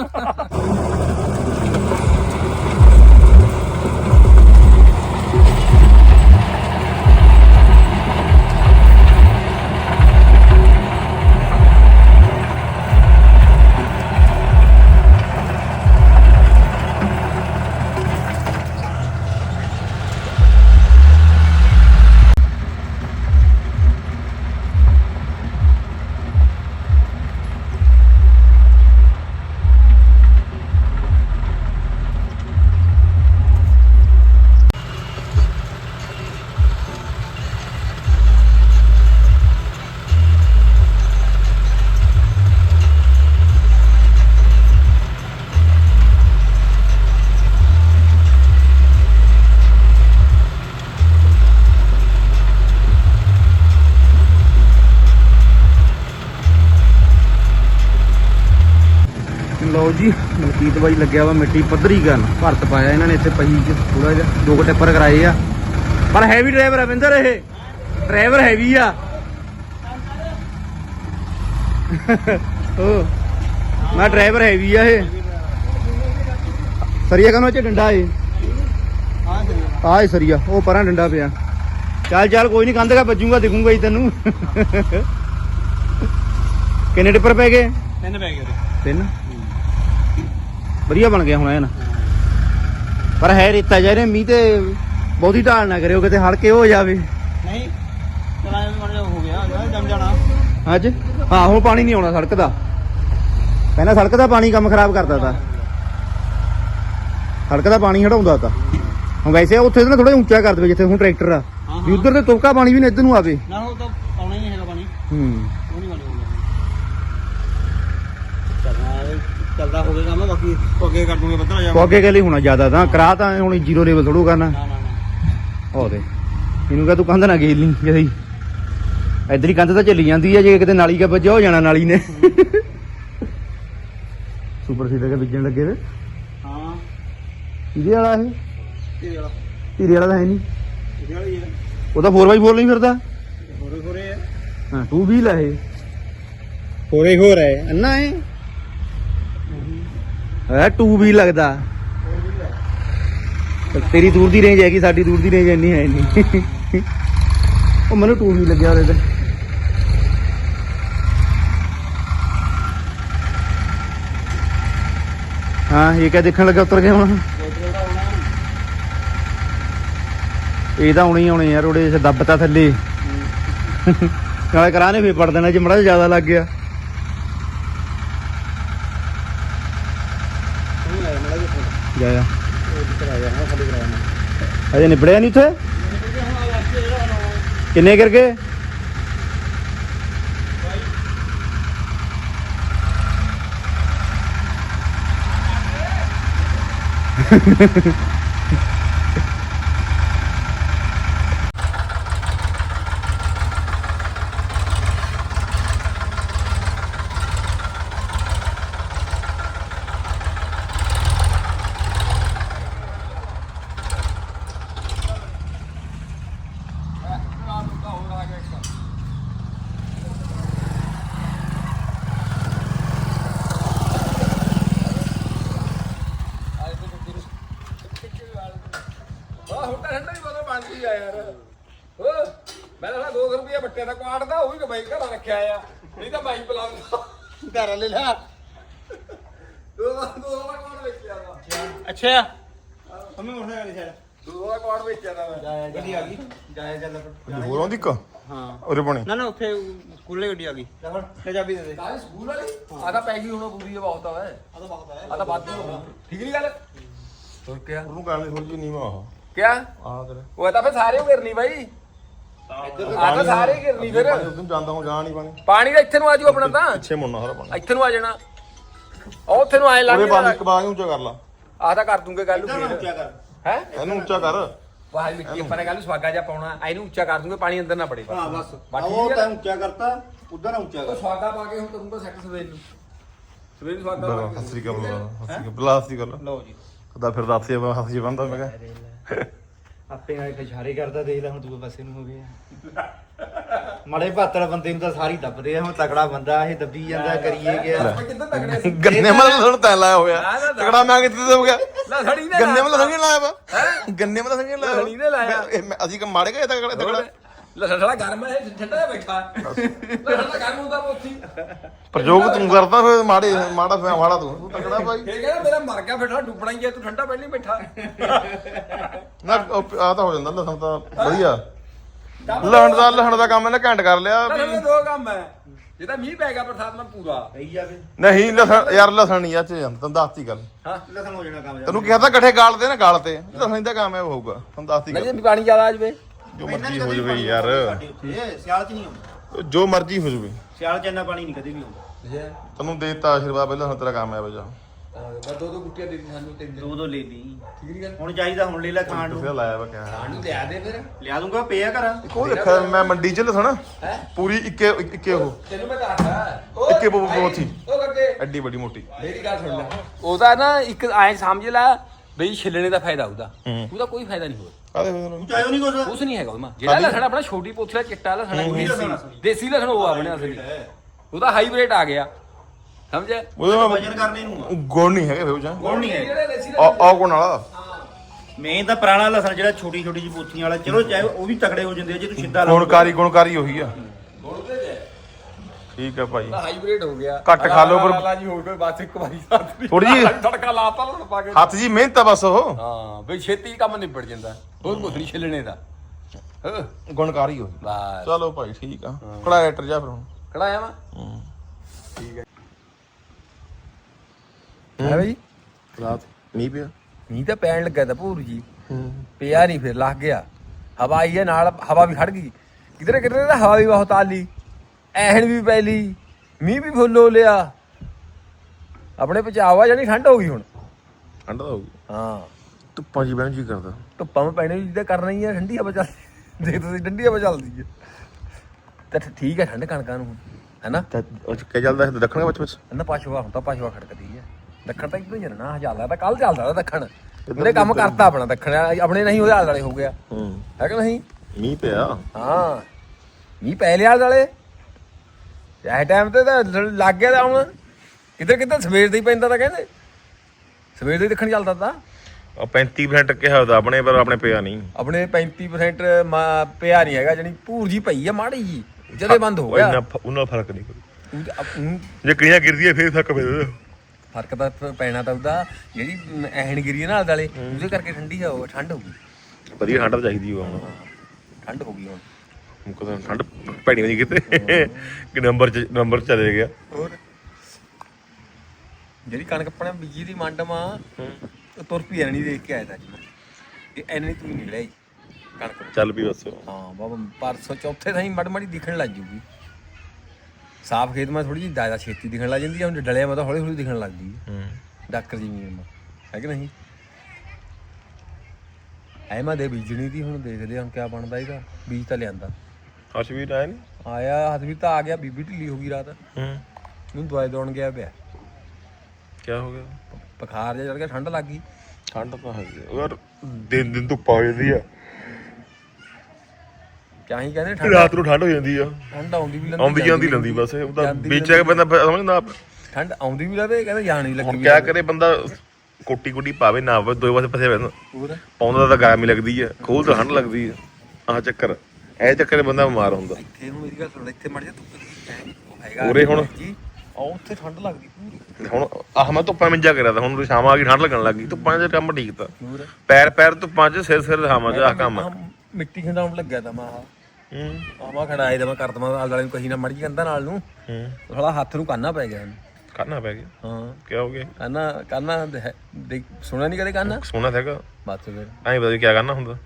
ਬਾਈ ਲੱਗਿਆ ਵਾ ਮਿੱਟੀ ਪੱਧਰੀ ਕਰਨ ਭਰਤ ਪਾਇਆ ਇਹਨਾਂ ਨੇ ਇੱਥੇ ਪਹੀ ਚ ਥੋੜਾ ਜਿਹਾ ਦੋ ਕੁ ਟਿੱਪਰ ਕਰਾਏ ਆ। ਪਰ ਹੈਵੀ ਡਰਾਈਵਰ ਆ ਵਿੰਦਰ ਇਹ। ਡਰਾਈਵਰ ਹੈਵੀ ਆ। ਓ ਮੈਂ ਡਰਾਈਵਰ ਹੈਵੀ ਆ ਇਹ। ਸਰੀਆ ਕਨੋ ਚ ਡੰਡਾ ਏ। ਆਹ ਸਰੀਆ ਉਹ ਪਰਾਂ ਡੰਡਾ ਪਿਆ। ਚੱਲ ਚੱਲ ਕੋਈ ਨਹੀਂ ਕੰਧ ਕਾ ਵੱਜੂਗਾ ਦਿਖੂਗਾ ਹੀ ਤੈਨੂੰ। ਕਿੰਨੇ ਟਿੱਪਰ ਪੈ ਗਏ? ਤਿੰਨ ਪੈ ਗਏ ਤਿੰਨ? ਵਧੀਆ ਬਣ ਗਿਆ ਹੁਣ ਐਨ। ਪਰ ਹੈ ਰੇਤਾ ਜਾ ਰਿਹਾ ਮੀਂਹ ਤੇ ਬਹੁਤੀ ਢਾਲ ਨਾ ਕਰਿਓ ਕਿਤੇ ਹਲਕੇ ਹੋ ਜਾਵੇ। ਨਹੀਂ ਮਨ ਹੋ ਗਿਆ ਜੰਮ ਜਾਣਾ। ਅੱਜ? ਹਾਂ ਹੁਣ ਪਾਣੀ ਨਹੀਂ ਆਉਣਾ ਸੜਕ ਦਾ। ਪਹਿਲਾਂ ਸੜਕ ਦਾ ਪਾਣੀ ਕੰਮ ਖਰਾਬ ਕਰਦਾ ਤਾ। ਸੜਕ ਦਾ ਪਾਣੀ ਹਟਾਉਂਦਾ ਤਾ। ਹੁਣ ਵੈਸੇ ਉੱਥੇ ਨਾ ਥੋੜਾ ਉੱਚਾ ਕਰ ਦੇਵੇ ਜਿੱਥੇ ਹੁਣ ਟਰੈਕਟਰ ਆ। ਵੀ ਉਧਰ ਤੇ ਤੋਕਾ ਪਾਣੀ ਵੀ ਨਾ ਇੱਧਰ ਨੂੰ ਆਵੇ। ਨਾ ਉਹ ਤਾਂ ਆਉਣਾ ਹੀ ਨਹੀਂ ਹੈਗਾ ਪਾਣੀ ਹੂੰ ਉਹ ਨਹੀਂ ਬਣੇਗਾ ਚੱਲਣਾ ਚੱਲਦਾ ਹੋ ਗਿਆ ਕੰਮ ਬਾਕੀ ਅੱਗੇ ਕਰ ਦੂੰਗੇ ਬੱਦਲ ਜਾ। ਉਹ ਅੱਗੇ ਕੇ ਲਈ ਹੋਣਾ ਜ਼ਿਆਦਾ ਤਾਂ ਕਰਾ ਤਾਂ ਹੁਣ ਜ਼ੀਰੋ ਲੈਵਲ ਥੋੜੂ ਕਰਨਾ ਨਾ ਨਾ ਨਾ। ਉਹ ਦੇ। ਇਹਨੂੰ ਕਹ ਤੂੰ ਕੰਧ ਨਾ ਗੇਲ ਨਹੀਂ ਜਹੀ ਇਧਰ ਹੀ ਕੰਧ ਤਾਂ ਚੱਲੀ ਜਾਂਦੀ ਹੈ ਜੇ ਕਿਤੇ ਨਾਲੀ ਕਾ ਵੱਜਾ ਹੋ ਜਾਣਾ ਨਾਲੀ ਨੇ। ਸੁਪਰ ਸੀਡਰ ਕੇ ਵੱਜਣ ਲੱਗੇ ਵੇ ਹਾਂ। ਇਹਦੇ ਵਾਲਾ ਇਹ? ਤੇਰੇ ਵਾਲਾ। ਧੀਰੇ ਵਾਲਾ ਤਾਂ ਹੈ ਨਹੀਂ। ਤੇਰੇ ਵਾਲੀ ਹੈ। ਉਹ ਤਾਂ 4x4 ਨਹੀਂ ਫਿਰਦਾ। ਹੋਰੇ ਹੋਰੇ ਹੈ। ਹਾਂ 2 ਵੀਲ ਹੈ ਇਹ। ਹੋਰੇ ਹੋ। ਰਿਹਾ ਅੰਨਾ ਹੈ ਹੈ 2 ਵੀਲ ਲੱਗਦਾ। ਤੇਰੀ ਦੂਰ ਦੀ ਰੇਂਜ ਹੈਗੀ, ਸਾਡੀ ਦੂਰ ਦੀ ਰੇਂਜ ਇੰਨੀ ਹੈ ਨਹੀਂ। ਉਹ ਮੈਨੂੰ 2 ਵੀ ਲੱਗਿਆ ਉਹਦੇ ਤੇ। ਹਾਂ, ਇਹ ਕਿਆ ਦੇਖਣ ਲੱਗਾ ਉਤਰ ਕੇ ਹੁਣ? ਇਹ ਤਾਂ ਹੁਣੀ ਆਉਣੇ ਯਾਰ ਉਹਦੇ ਦੱਬਤਾ ਥੱਲੇ। ਨਾਲੇ ਕਰਾਣੇ ਫੇਰ ਪੜ ਦੇਣਾ, ਜੇ ਮੜਾ ਜ਼ਿਆਦਾ ਲੱਗ ਗਿਆ। ਅਜੇ ਨਿਬੜਿਆ ਨਹੀਂ ਉੱਥੇ? ਕਿੰਨੇ ਕਰਕੇ ਆ ਹੁਣ ਤਾਂ ਠੰਡਾ ਹੀ ਬਦਲ ਬਣ ਗਈ ਆ ਯਾਰ ਓ ਮੈਂ ਤਾਂ 200 ਰੁਪਏ ਬੱਟੇ ਦਾ ਕੁਆੜਦਾ ਉਹ ਵੀ ਕਮਾਈ ਘਰਾਂ ਰੱਖਿਆ ਆ ਨਹੀਂ ਤਾਂ ਬਾਈ ਬੁਲਾਉਂਦਾ ਘਰ ਲੈ ਲੈ ਦੋ ਦਾ ਦਾ ਕੁਆੜ ਵੇਚਿਆ ਦਾ ਅੱਛਾ। ਹਮੇ ਮੋਟਰ ਵਾਲੀ ਸਾਈਡ ਦੋ ਦਾ ਕੁਆੜ ਵੇਚਿਆ ਦਾ ਮੈਂ। ਜਾਇਆ ਗੱਡੀ ਆ ਗਈ। ਜਾਇਆ ਚੱਲ ਹੋਰ ਆਉਂਦੀ ਕਾ ਹਾਂ। ਉਰੇ ਬਣੀ। ਨਾ ਨਾ ਉੱਥੇ ਸਕੂਲੇ ਗੱਡੀ ਆ ਗਈ। ਤੇ ਚਾਬੀ ਦੇ ਦੇ। ਕਾਹਦੀ ਸਕੂਲ ਵਾਲੀ? ਆ ਤਾਂ ਪੈ ਗਈ ਹੁਣ ਪੂਰੀ ਇਹ ਬਹੁਤ ਆ ਵੇ ਆ ਤਾਂ ਬਹੁਤ ਹੈ ਆ ਤਾਂ ਵੱਧ ਹੋ ਠੀਕ ਨਹੀਂ ਗੱਲ? ਹੋਰ ਕਿਆ? ਉਹਨੂੰ ਕਰਨੀ ਥੋੜੀ ਜਿਹੀ ਨੀਵਾ ਆਹ ਕਿਆ? ਆਹ ਤੇਰੇ। ਉਹ ਤਾਂ ਫੇ ਸਾਰੇ ਗਿਰਨੀ ਬਾਈ। ਆ ਤਾਂ ਸਾਰੇ ਗਿਰਨੀ ਫਿਰ। ਉਦੋਂ ਜਾਂਦਾ ਹੋ ਜਾ ਨਹੀਂ ਪਾਣੀ। ਪਾਣੀ ਤਾਂ ਇੱਥੇ ਨੂੰ ਆਜੂ ਆਪਣਾ ਤਾਂ। ਪਿੱਛੇ ਮੁੜਨਾ ਸਾਰਾ ਪਾਣੀ। ਇੱਥੇ ਨੂੰ ਆ ਜਾਣਾ। ਉਹ ਉੱਥੇ ਨੂੰ ਆਏ ਲੱਗ ਉਹਦੇ ਬਾਅਦ ਇੱਕ ਬਾਗ ਉੱਚਾ ਕਰ ਲਾ। ਆ ਤਾਂ ਕਰ ਦੂੰਗੇ ਗੱਲ ਨੂੰ ਉੱਚਾ ਫੇਰ ਕਰ। ਹੈ? ਇਹਨੂੰ ਉੱਚਾ ਕਰ। ਵਾਹ ਮਿੱਟੀ ਆਪਾਂ ਨੇ ਕੱਲ ਸਵਾਗਾ ਜਾ ਪਾਉਣਾ। ਇਹਨੂੰ ਉੱਚਾ ਕਰ ਦੂੰਗੇ ਪਾਣੀ ਅੰਦਰ ਨਾ ਬੜੇ ਹਾਂ ਬਸ। ਉਹ ਤਾਂ ਨਾ? ਉੱਚਾ ਕਰਤਾ ਉਧਰ ਨਾ ਉੱਚਾ ਕਰ। ਸਵਾਗਾ ਪਾ ਕੇ ਹੁਣ ਕਰੂੰਗਾ ਸੈੱਟ ਸਵੇਰ ਨੂੰ। ਸਵੇਰ ਨੂੰ ਸਵਾਗਾ ਪਾ ਕੇ। ਸਤਿ ਸ੍ਰੀ ਅਕਾਲ ਸਤਿ ਸ੍ਰੀ ਅਕਾਲ ਬਲਾ ਸਤਿ ਸ੍ਰੀ ਅਕਾਲ। ਲਓ ਜੀ। ਕਦਾ ਫਿਰ ਰਾਤੀ ਆ ਹੱਥ ਜੀ ਬੰਦਾ ਮੈਂ ਕਿਹਾ। ਆਪੇ ਨਾਲ ਇਸ਼ਾਰੇ ਕਰਦਾ ਦੇਖ ਲੈ ਹੁਣ ਦੂਏ ਪਾਸੇ ਨੂੰ ਹੋ ਗਿਆ ਮੜੇ ਪਾਤੜ ਬੰਦੇ ਨੂੰ ਤਾਂ ਸਾਰੀ ਦੱਬਦੇ ਆ ਹੁਣ ਤਕੜਾ ਬੰਦਾ ਇਹ ਦੱਬੀ ਜਾਂਦਾ ਕਰੀਏ ਗਿਆ ਕਿੱਦਾਂ ਸੀ ਗੰਨੇ ਮਲ ਥੋੜਾ ਤੈ ਲਾਇਆ ਹੋਇਆ। ਤਕੜਾ ਮੈਂ ਕਿੱਥੇ ਹੋ ਗਿਆ ਲੈ ਸੜੀ ਨੇ ਗੰਨੇ ਮਲ ਸੰਗੇ ਲਾਇਆ ਵਾ। ਗੰਨੇ ਮਲ ਸੰਗੇ ਲਾਇਆ। ਲਸਣੀ ਨੇ ਲਾਇਆ। ਅਸੀਂ ਕਿ ਮਾੜੇ ਗਏ ਤਕੜਾ ਤਕੜਾ ਲਸੜਾ ਗਰਮ ਹੈ ਠੰਡਾ ਜਿਹਾ ਬੈਠਾ। ਲਸੜਾ ਗਰਮ ਹੁੰਦਾ ਪੋਥੀ ਪ੍ਰਯੋਗ ਤੂੰ ਕਰਦਾ ਫਿਰ ਮਾੜੇ ਮਾੜਾ ਫਿਰ ਮਾੜਾ ਤੂੰ। ਤੂੰ ਤਕੜਾ ਭਾਈ। ਇਹ ਕਹਿੰਦਾ ਮੇਰਾ ਮਰ ਗਿਆ ਫਿਰ ਡੁੱਬਣਾ ਹੀ ਹੈ ਤੂੰ ਠੰਡਾ ਪਹਿਲਾਂ ਬੈਠਾ। ਨਾ ਆ ਤਾਂ ਹੋ ਜਾਂਦਾ ਲਸਣ ਤਾਂ ਵਧੀਆ। ਲਹਣ ਦਾ ਲਹਣ ਦਾ ਕੰਮ ਇਹਨੇ ਘੰਟ ਕਰ ਲਿਆ। ਵੀ ਦੇ ਦੋ ਕੰਮ ਹੈ। ਜੇ ਤਾਂ ਮੀਂਹ ਪੈ ਗਿਆ ਬਰਸਾਤ ਮੈਂ ਪੂਰਾ। ਕਹੀ ਜਾਵੇ ਨਹੀਂ ਲਸਣ ਯਾਰ ਲਸਣ ਨਹੀਂ ਆ ਚ ਜਾਂਦਾ ਤੈਨੂੰ ਦੱਸਤੀ ਗੱਲ। ਹਾਂ। ਲਸਣ ਹੋ ਜਾਣਾ ਕੰਮ ਤੈਨੂੰ ਕਿਹਾ ਤਾਂ ਇਕੱਠੇ ਗਾਲ ਦੇ ਨਾ ਗਾਲ ਤੇ। ਲਸਣ ਦਾ ਕੰਮ ਹੈ ਹੋਊਗਾ। ਤੈਨੂੰ ਦੱਸਤੀ ਨਹੀਂ ਗੱਲ। ਜੇ ਪਾਣੀ ਜ਼ਿਆਦਾ ਆ ਜਵੇ। ਜੋ ਮਰਜ਼ੀ ਹੋ ਜਵੇ ਯਾਰ। ਇਹ ਸਿਆਲ ਚ ਨਹੀਂ ਆਉਂਦਾ। ਜੋ ਮਰਜ਼ੀ ਹੋ ਜਵੇ। ਸਿਆਲ ਚ ਇੰਨਾ ਪਾਣੀ ਨਹੀਂ ਕਦੇ ਵੀ ਆਉਂਦਾ। ਤੈਨੂੰ ਦੇਤਾ ਆਸ਼ੀਰਵਾਦ ਪਹਿਲਾਂ ਹੁਣ ਤੇਰਾ ਕੰਮ ਹੈ ਬਜਾ ਬਸ ਦੋ ਦੋ ਗੁੱਟੀਆਂ ਦੇ ਦੀ ਸਾਨੂੰ ਤਿੰਨ ਦਿਨ। ਦੋ ਦੋ ਲੈ ਲਈ। ਠੀਕ ਨਹੀਂ ਗੱਲ? ਹੁਣ ਚਾਹੀਦਾ ਹੁਣ ਲੈ ਲੈ ਖਾਣ ਨੂੰ। ਫਿਰ ਲਾਇਆ ਵਾ ਕਿਆ। ਸਾਨੂੰ ਲਿਆ ਦੇ ਫਿਰ। ਲਿਆ ਦੂੰਗਾ ਪਿਆ ਘਰ। ਕੋਈ ਦੇਖਿਆ ਮੈਂ ਮੰਡੀ ਚ ਲਸਣ। ਹੈ? ਪੂਰੀ ਇੱਕੇ ਇੱਕੇ ਉਹ। ਤੈਨੂੰ ਮੈਂ ਦੱਸਦਾ ਉਹ ਇੱਕੇ ਬੋ- ਬੋਥੀ। ਉਹ ਲੱਗੇ ਐਡੀ ਵੱਡੀ ਮੋਟੀ। ਮੇਰੀ ਗੱਲ ਸੁਣ ਲੈ। ਉਹਦਾ ਨਾ ਇੱਕ ਐ ਸਮਝ ਲੈ ਬਈ ਛਿੱਲਣੇ ਦਾ ਫਾਇਦਾ ਉਹਦਾ। ਹੂੰ। ਉਹਦਾ ਕੋਈ ਫਾਇਦਾ ਨਹੀਂ ਹੋਇਆ ਆਦੇ ਫਿਰ ਚਾਹੀਓ ਨਹੀਂ ਕੁਛ ਕੁਛ ਨਹੀਂ ਹੈਗਾ ਉਹਦਾ ਜਿਹੜਾ ਲਸਣ ਆਪਣਾ ਛੋਟੀ ਪੋਥਲਾ ਚਿੱਟਾ ਲਸਣ ਹੈ ਦੇਸੀ ਦੇਸੀ ਲਸਣ ਉਹ ਆਪਣੇ ਅਸਲੀ ਉਹਦਾ ਹਾਈਬ੍ਰਿਡ ਆ ਗਿਆ। ਸਮਝਿਆ ਉਹਦੇ ਮੈਂ ਵਜਨ ਕਰਨੇ ਨੂੰ ਆ। ਗੁਣ ਨਹੀਂ ਹੈਗੇ ਫਿਰ ਉਹ ਗੁਣ ਨਹੀਂ ਹੈ ਜਿਹੜੇ ਦੇਸੀ ਆ ਆ ਗੁਣ ਵਾਲਾ। ਮੇਨ ਤਾਂ ਪੁਰਾਣਾ ਲਸਣ ਜਿਹੜਾ ਛੋਟੀ ਛੋਟੀ ਜਿਹੀ ਬੂਥੀਆਂ ਵਾਲਾ। ਚਲੋ ਚਾਹੇ ਉਹ ਵੀ ਤਕੜੇ ਹੋ ਜਾਂਦੇ ਆ ਜੇ ਤੂੰ ਸਿੱਧਾ ਲਾਓ ਗੁਣਕਾਰੀ ਗੁਣਕਾਰੀ ਉਹੀ ਆ। ਠੀਕ ਆ ਭਾਈ। ਹਾਈਬ੍ਰਿਡ ਹੋ ਗਿਆ। ਘੱਟ ਖਾ ਲਓ ਪਰ- ਲਾਲਾ ਜੀ ਹੋ ਗਏ ਬਸ ਇੱਕ ਵਾਰੀ ਸਾਥ ਥੋੜੀ ਜਿਹੀ ਤੜਕਾ ਲਾਤਾ ਲੜ ਪਾ ਕੇ। ਹੱਥ ਜੀ ਮਿਹਨਤ ਆ ਬਸ ਉਹ। ਹਾਂ ਬਈ ਛੇਤੀ ਕੰਮ ਨਿਬੜ ਜਾਂਦਾ। ਹੋਰ ਕੁਛ ਨਹੀਂ ਛਿਲਣੇ ਦਾ। ਹਾਂ। ਗੁਣਕਾਰੀ ਉਹੀ ਬਸ। ਚਲੋ ਭਾਈ ਠੀਕ ਆ। ਕੜਾ ਰੈਟਰ ਜਾ ਫਿਰ ਹੁਣ। ਕੜਾਇਆ ਵਾ? ਹੂੰ। ਠੀਕ ਹੈ ਹੈ ਬਈ। ਰਾਤ ਨਹੀਂ ਪਿਆ। ਮੀਂਹ ਤਾਂ ਪੈਣ ਲੱਗਾ ਤਾਂ ਭੂਰ ਜੀ। ਹੂੰ। ਪਿਆ ਨਹੀਂ ਫਿਰ ਲੱਗ ਗਿਆ। ਹਵਾ ਆਈ ਹੈ ਨਾਲ ਹਵਾ ਵੀ ਖੜ ਗਈ। ਕਿਧਰੇ ਕਿਧਰੇ ਤਾਂ ਹਵਾ ਵੀ ਬਹੁਤ ਆਲੀ ਐਹਣ ਵੀ ਪੈ ਲਈ ਮੀਂਹ ਵੀ ਫੁੱਲ ਹੋ ਲਿਆ। ਆਪਣੇ ਪਚਾਵਾ ਜਾਨੀ ਠੰਡ ਹੋ ਗਈ ਹੁਣ। ਠੰਡ ਦਾ ਹੋਊਗੀ ਹਾਂ। ਧੁੱਪਾਂ ਜੀ ਬਹਿਣ ਜੀ ਕਰਦਾ। ਧੁੱਪਾਂ ਵਿੱਚ ਪੈਣੇ ਤਾਂ ਕਰਨਾ ਹੀ ਹੈ ਠੰਡੀ ਹਵਾ ਚੱਲ ਦੇਖ ਤੁਸੀਂ ਠੰਡੀ ਹਵਾ ਚੱਲਦੀ ਹੈ ਤਾਂ ਠੀਕ ਹੈ ਠੰਡ ਕਣਕਾਂ ਨੂੰ ਹੈਨਾ? ਤੇ ਉਹ ਚ ਕੀ ਚੱਲਦਾ ਹੈ ਦੱਖਣ ਵਿੱਚ ਵਿੱਚ? ਨਾ ਪਾਸ਼ਵਾ ਹੁਣ ਤਾਂ ਪਾਸ਼ਵਾ ਖੜਕਦੀ ਹੈ ਦੱਖਣ ਤਾਂ ਇੱਧਰ ਜਰਨਾ ਹਜਾਲਾ ਤਾਂ ਕੱਲ ਚੱਲਦਾ ਤਾ ਦੱਖਣ। ਉਹਨੇ ਕੰਮ ਕਰਤਾ ਆਪਣਾ ਦੱਖਣ ਆਪਣੇ ਨਹੀਂ ਉਹਦੇ ਆਲੇ ਦੁਆਲੇ ਹੋ ਗਿਆ। ਹੂੰ। ਹੈ ਕਿ ਨਹੀਂ? ਮੀਂਹ ਪਿਆ। ਹਾਂ। ਮੀਂਹ ਪੈ ਲਿਆ ਆਲੇ। ਦੁਆਲੇ ਇਹ ਟਾਈਮ ਤੇ ਤਾਂ ਲੱਗ ਗਿਆ ਤਾਂ ਹੁਣ। ਕਿੱਧਰ ਕਿੱਧਰ? ਸਵੇਰ ਦੇ ਹੀ ਪੈਂਦਾ ਤਾਂ ਕਹਿੰਦੇ। ਸਵੇਰ ਦੇ ਹੀ ਦੱਖਣ ਚੱਲਦਾ ਤਾ। ਉਹ 35% ਕਿਹਾ ਉਹਦਾ ਆਪਣੇ ਪਰ ਆਪਣੇ ਪਿਆ ਨਹੀਂ। ਆਪਣੇ 35% ਮਾ- ਪਿਆ ਨਹੀਂ ਹੈਗਾ ਜਾਨੀ ਭੂਰ ਜੀ ਪਈ ਆ ਮਾੜੀ ਜੀ ਜਦੇ ਬੰਦ ਹੋ ਗਿਆ। ਉਹਨਾਂ ਫ਼ਰਕ ਨਹੀਂ ਕੋਈ। ਜੇ ਕਈਆਂ ਗਿਰਦੀ ਹੈ ਫੇਰ ਫ਼ਰਕ ਪੈਂਦਾ। ਫ਼ਰਕ ਤਾਂ ਪੈਣਾ ਤਾਂ ਉਹਦਾ। ਜਿਹੜੀ ਐਹਣ ਗਿਰੀ ਹੈ ਨਾ ਆਲੇ ਦੁਆਲੇ ਉਹਦੇ ਕਰਕੇ ਠੰਡੀ ਉਹ ਠੰਡ ਹੋ ਗਈ। ਵਧੀਆ ਠੰਡ ਚਾਹੀਦੀ ਹੁਣ। ਠੰਡ ਹੋ ਗਈ ਹੁਣ। ਮੁੱਕ ਤਾਂ ਠੰਡ ਪੈਣੀ ਨਹੀਂ ਕਿਤੇ। ਕਿ ਨੰਬਰ ਚ ਨੰਬਰ ਚਲੇ ਗਿਆ। ਹੋਰ? ਜਿਹੜੀ ਕਣਕ ਆਪਣੇ ਬੀਜੀ ਦੀ ਮੰਡ ਮਾਂ ਉਹ ਤੁਰ ਪਈ ਨਹੀਂ ਦੇਖ ਕੇ ਆਇਆ ਤਾਂ ਮੈਂ। ਇਹ ਐਨੇ ਤੂੰ ਨਿਕਲਿਆ ਜੀ ਕਣਕ। ਚੱਲ ਵੀ ਬਸ ਹਾਂ ਬਾਬਾ ਪਰਸੋਂ ਚੌਥੇ ਥਾਈ ਮੜ ਮੜੀ ਦਿਖਣ ਲੱਗ ਜੂਗੀ। ਸਾਫ਼ ਖੇਤ ਮੈਂ ਥੋੜੀ ਜਿਹੀ ਜ਼ਿਆਦਾ ਛੇਤੀ ਦਿਖਣ ਲੱਗ ਜਾਂਦੀ ਹੈ ਹੁਣ ਡਲਿਆ ਮੈਂ ਤਾਂ ਹੌਲੀ ਹੌਲੀ ਦਿਖਣ ਲੱਗਦੀ ਹੈ ਹੂੰ। ਡਾਕਰ ਜ਼ਮੀਨ ਮਾ। ਹੈ ਕਿ ਨਹੀਂ? ਐ ਮੈਂ ਦੇ ਬੀਜਣੀ ਦੀ ਹੁਣ ਦੇਖਦੇ ਹਾਂ ਕਿਆ ਬਣਦਾ ਇਹਦਾ। ਬੀਜ ਤਾਂ ਲਿਆਂਦਾ। ਅਸ਼ਵੀਰ ਆਇਆ ਨਹੀਂ ਆਇਆ ਹੱਥ ਵੀ ਤਾਂ ਆ ਗਿਆ ਬੀਬੀ ਢਿੱਲੀ ਹੋ ਗਈ ਰਾਤ। ਹੂੰ। ਨੂੰ ਦਵਾਈ ਦੌਣ ਗਿਆ ਪਿਆ। ਕੀ ਹੋ ਗਿਆ? ਬੁਖਾਰ ਜਿਹਾ ਚੜ ਗਿਆ ਠੰਡ ਲੱਗ ਗਈ। ਠੰਡ ਤਾਂ ਹੈਗੀ ਆ। ਯਾਰ ਦਿਨ ਦਿਨ ਧੁੱਪ ਆ ਜਾਂਦੀ ਆ। ਕਿਆ ਹੀ ਕਹਿੰਦੇ ਠੰਡ ਰਾਤ ਨੂੰ ਠੰਡ ਹੋ ਜਾਂਦੀ ਆ। ਠੰਡ ਆਉਂਦੀ ਵੀ ਲੰਦੀ ਆਉਂਦੀ ਜਾਂਦੀ ਲੰਦੀ ਬਸ ਉਹ ਤਾਂ ਜਾਂਦੀ ਵਿੱਚ ਆ ਕੇ ਬੰਦਾ ਬ- ਸਮਝਦਾ ਆਪ। ਠੰਡ ਆਉਂਦੀ ਵੀ ਲਵੇ ਕਹਿੰਦੇ ਜਾਣੀ ਲੱਗੀ ਹੁਣ ਵੀ ਕਿਆ ਕਰੇ ਬੰਦਾ ਕੋਟੀ ਕੋਟੀ ਪਾਵੇ ਨਾ ਪਾਵੇ ਦੋ ਪਾਸੇ ਫਸੇ ਰਹਿੰਦਾ ਹੋਰ? ਪਾਉਂਦਾ ਤਾਂ ਗਰਮੀ ਲੱਗਦੀ ਆ ਖੋਲ ਤਾਂ ਠੰਡ ਲੱਗਦੀ ਆ। ਆਹ ਚੱਕਰ। ਇਹ ਚੱਕਰ ਬੰਦਾ ਬਿਮਾਰ ਹੁੰਦਾ। ਇੱਥੇ ਨੂੰ ਮੇਰੀ ਗੱਲ ਸੁਣ ਇੱਥੇ ਮੜ ਜਾ ਤੂੰ ਹੈਗਾ। ਉਰੇ ਹੁਣ? ਜੀ ਆ ਉੱਥੇ ਠੰਡ ਲੱਗਦੀ ਪੂਰੀ। ਹੁਣ ਆਹ ਮੈਂ ਧੁੱਪਾਂ ਮਿੰਜਾ ਕਰਿਆ ਤਾਂ ਹੁਣ ਸ਼ਾਮ ਆ ਗਈ ਠੰਡ ਲੱਗਣ ਲੱਗੀ ਧੁੱਪਾਂ 'ਚ ਕੰਮ ਠੀਕ ਤਾਂ। ਪੈਰ ਪੈਰ ਧੁੱਪਾਂ 'ਚ ਸਿਰ ਸਿਰ ਦਿਖਾਵਾਂ 'ਚ ਕੰਮ ਆ। ਆਹ ਮਿੱਟੀ ਖੰਡਾਉਣ ਲੱਗਿਆ ਤਾਂ ਮੈਂ ਆਹ। ਹੂੰ। ਆਵਾ ਖੜਾ ਇਹਦਾ ਮੈਂ ਕਰ ਦਵਾਂ ਆਲ ਵਾਲੇ ਨੂੰ ਕਹੀ ਨਾ ਮੜ ਜੀ ਕੰਦਾ ਨਾਲ ਨੂੰ। ਹੂੰ। ਥੋੜਾ ਹੱਥ ਨੂੰ ਕਾਨਾ ਪੈ ਗਿਆ। ਕਰਨਾ ਪੈ ਗਿਆ ਹਾਂ। ਕੀ ਹੋ ਗਿਆ? ਕਾਨਾ ਕਾਨਾ ਸੁਣਿਆ ਨਹੀਂ ਕਦੇ ਕਾਨਾ? ਸੋਨਾ ਹੈਗਾ। ਬਸ ਫਿਰ। ਐਂ ਪਤਾ ਕਿਆ ਕਰਨਾ ਹੁੰਦਾ।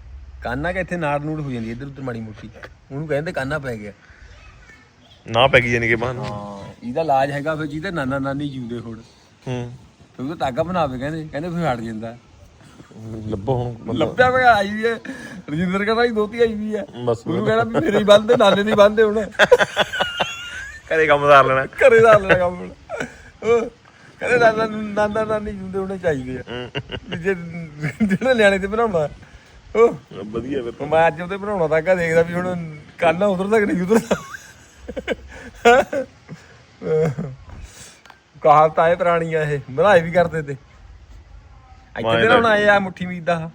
ਕਾਨਾ ਕਿ ਇੱਥੇ ਨਾੜ ਨੂੜ ਹੋ ਜਾਂਦੀ ਇੱਧਰ ਉੱਧਰ ਮਾੜੀ ਮੋਟੀ। ਉਹਨੂੰ ਕਹਿੰਦੇ ਕਾਨਾ ਪੈ ਗਿਆ। ਨਾ ਪੈ ਗਈ ਯਾਨੀ ਕਿ ਬਾਹਰ ਹਾਂ ਇਹਦਾ ਇਲਾਜ ਹੈਗਾ ਫਿਰ ਜਿਹਦੇ ਨਾਨਾ ਨਾਨੀ ਜਿਉਂਦੇ ਹੁਣ। ਹੂੰ। ਫਿਰ ਉਹ ਤਾਗਾ ਬਣਾਵੇ ਕਹਿੰਦੇ ਕਹਿੰਦੇ ਫਿਰ ਹਟ ਜਾਂਦਾ। ਲੱਭੋ ਹੁਣ ਲੱਭਿਆ ਪਿਆ ਆਈ ਵੀ ਹੈ। ਰਜਿੰਦਰ ਕਹਿੰਦਾ ਹੀ ਦੋਤੀ ਆਈ ਵੀ ਹੈ। ਬਸ ਉਹਨੂੰ ਕਹਿੰਦਾ ਵੀ ਮੇਰੇ ਹੀ ਬੰਦੇ ਨਾਨੇ ਦੀ ਬੰਦੇ ਹੁਣ। ਘਰੇ ਕੰਮ ਸਾਰ ਲੈਣਾ। ਘਰੇ ਦਾ ਲੈ ਕੰਮ ਹੁਣ। ਉਹ ਕਹਿੰਦੇ ਨਾਨਾ ਨਾਨਾ ਨਾਨੀ ਜਿਉਂਦੇ ਹੋਣੇ ਚਾਹੀਦੇ ਆ। ਵੀ ਜੇ ਜਿਹੜੇ ਨਿਆਣੇ ਤੇ ਬਣਾਉਣਾ। ਉਹ ਵਧੀਆ ਫਿਰ ਮੈਂ ਅੱਜ ਉਹਦੇ ਬਣਾਉਣਾ ਤਾਂ ਕਾ ਦੇਖਦਾ ਵੀ ਹੁਣ ਕੰਨ ਉਧਰ ਤੱਕ ਨਹੀਂ ਉਧਰ ਕਹਾਵਤ ਆਏ ਪੁਰਾਣੀਆਂ ਇਹ ਬਣਾਏ ਵੀ ਕਰਦੇ ਤੇ। ਇੱਥੇ ਤੇ ਹੁਣ ਆਏ ਆ ਮੁੱਠੀ ਮੀਤ ਦਾ?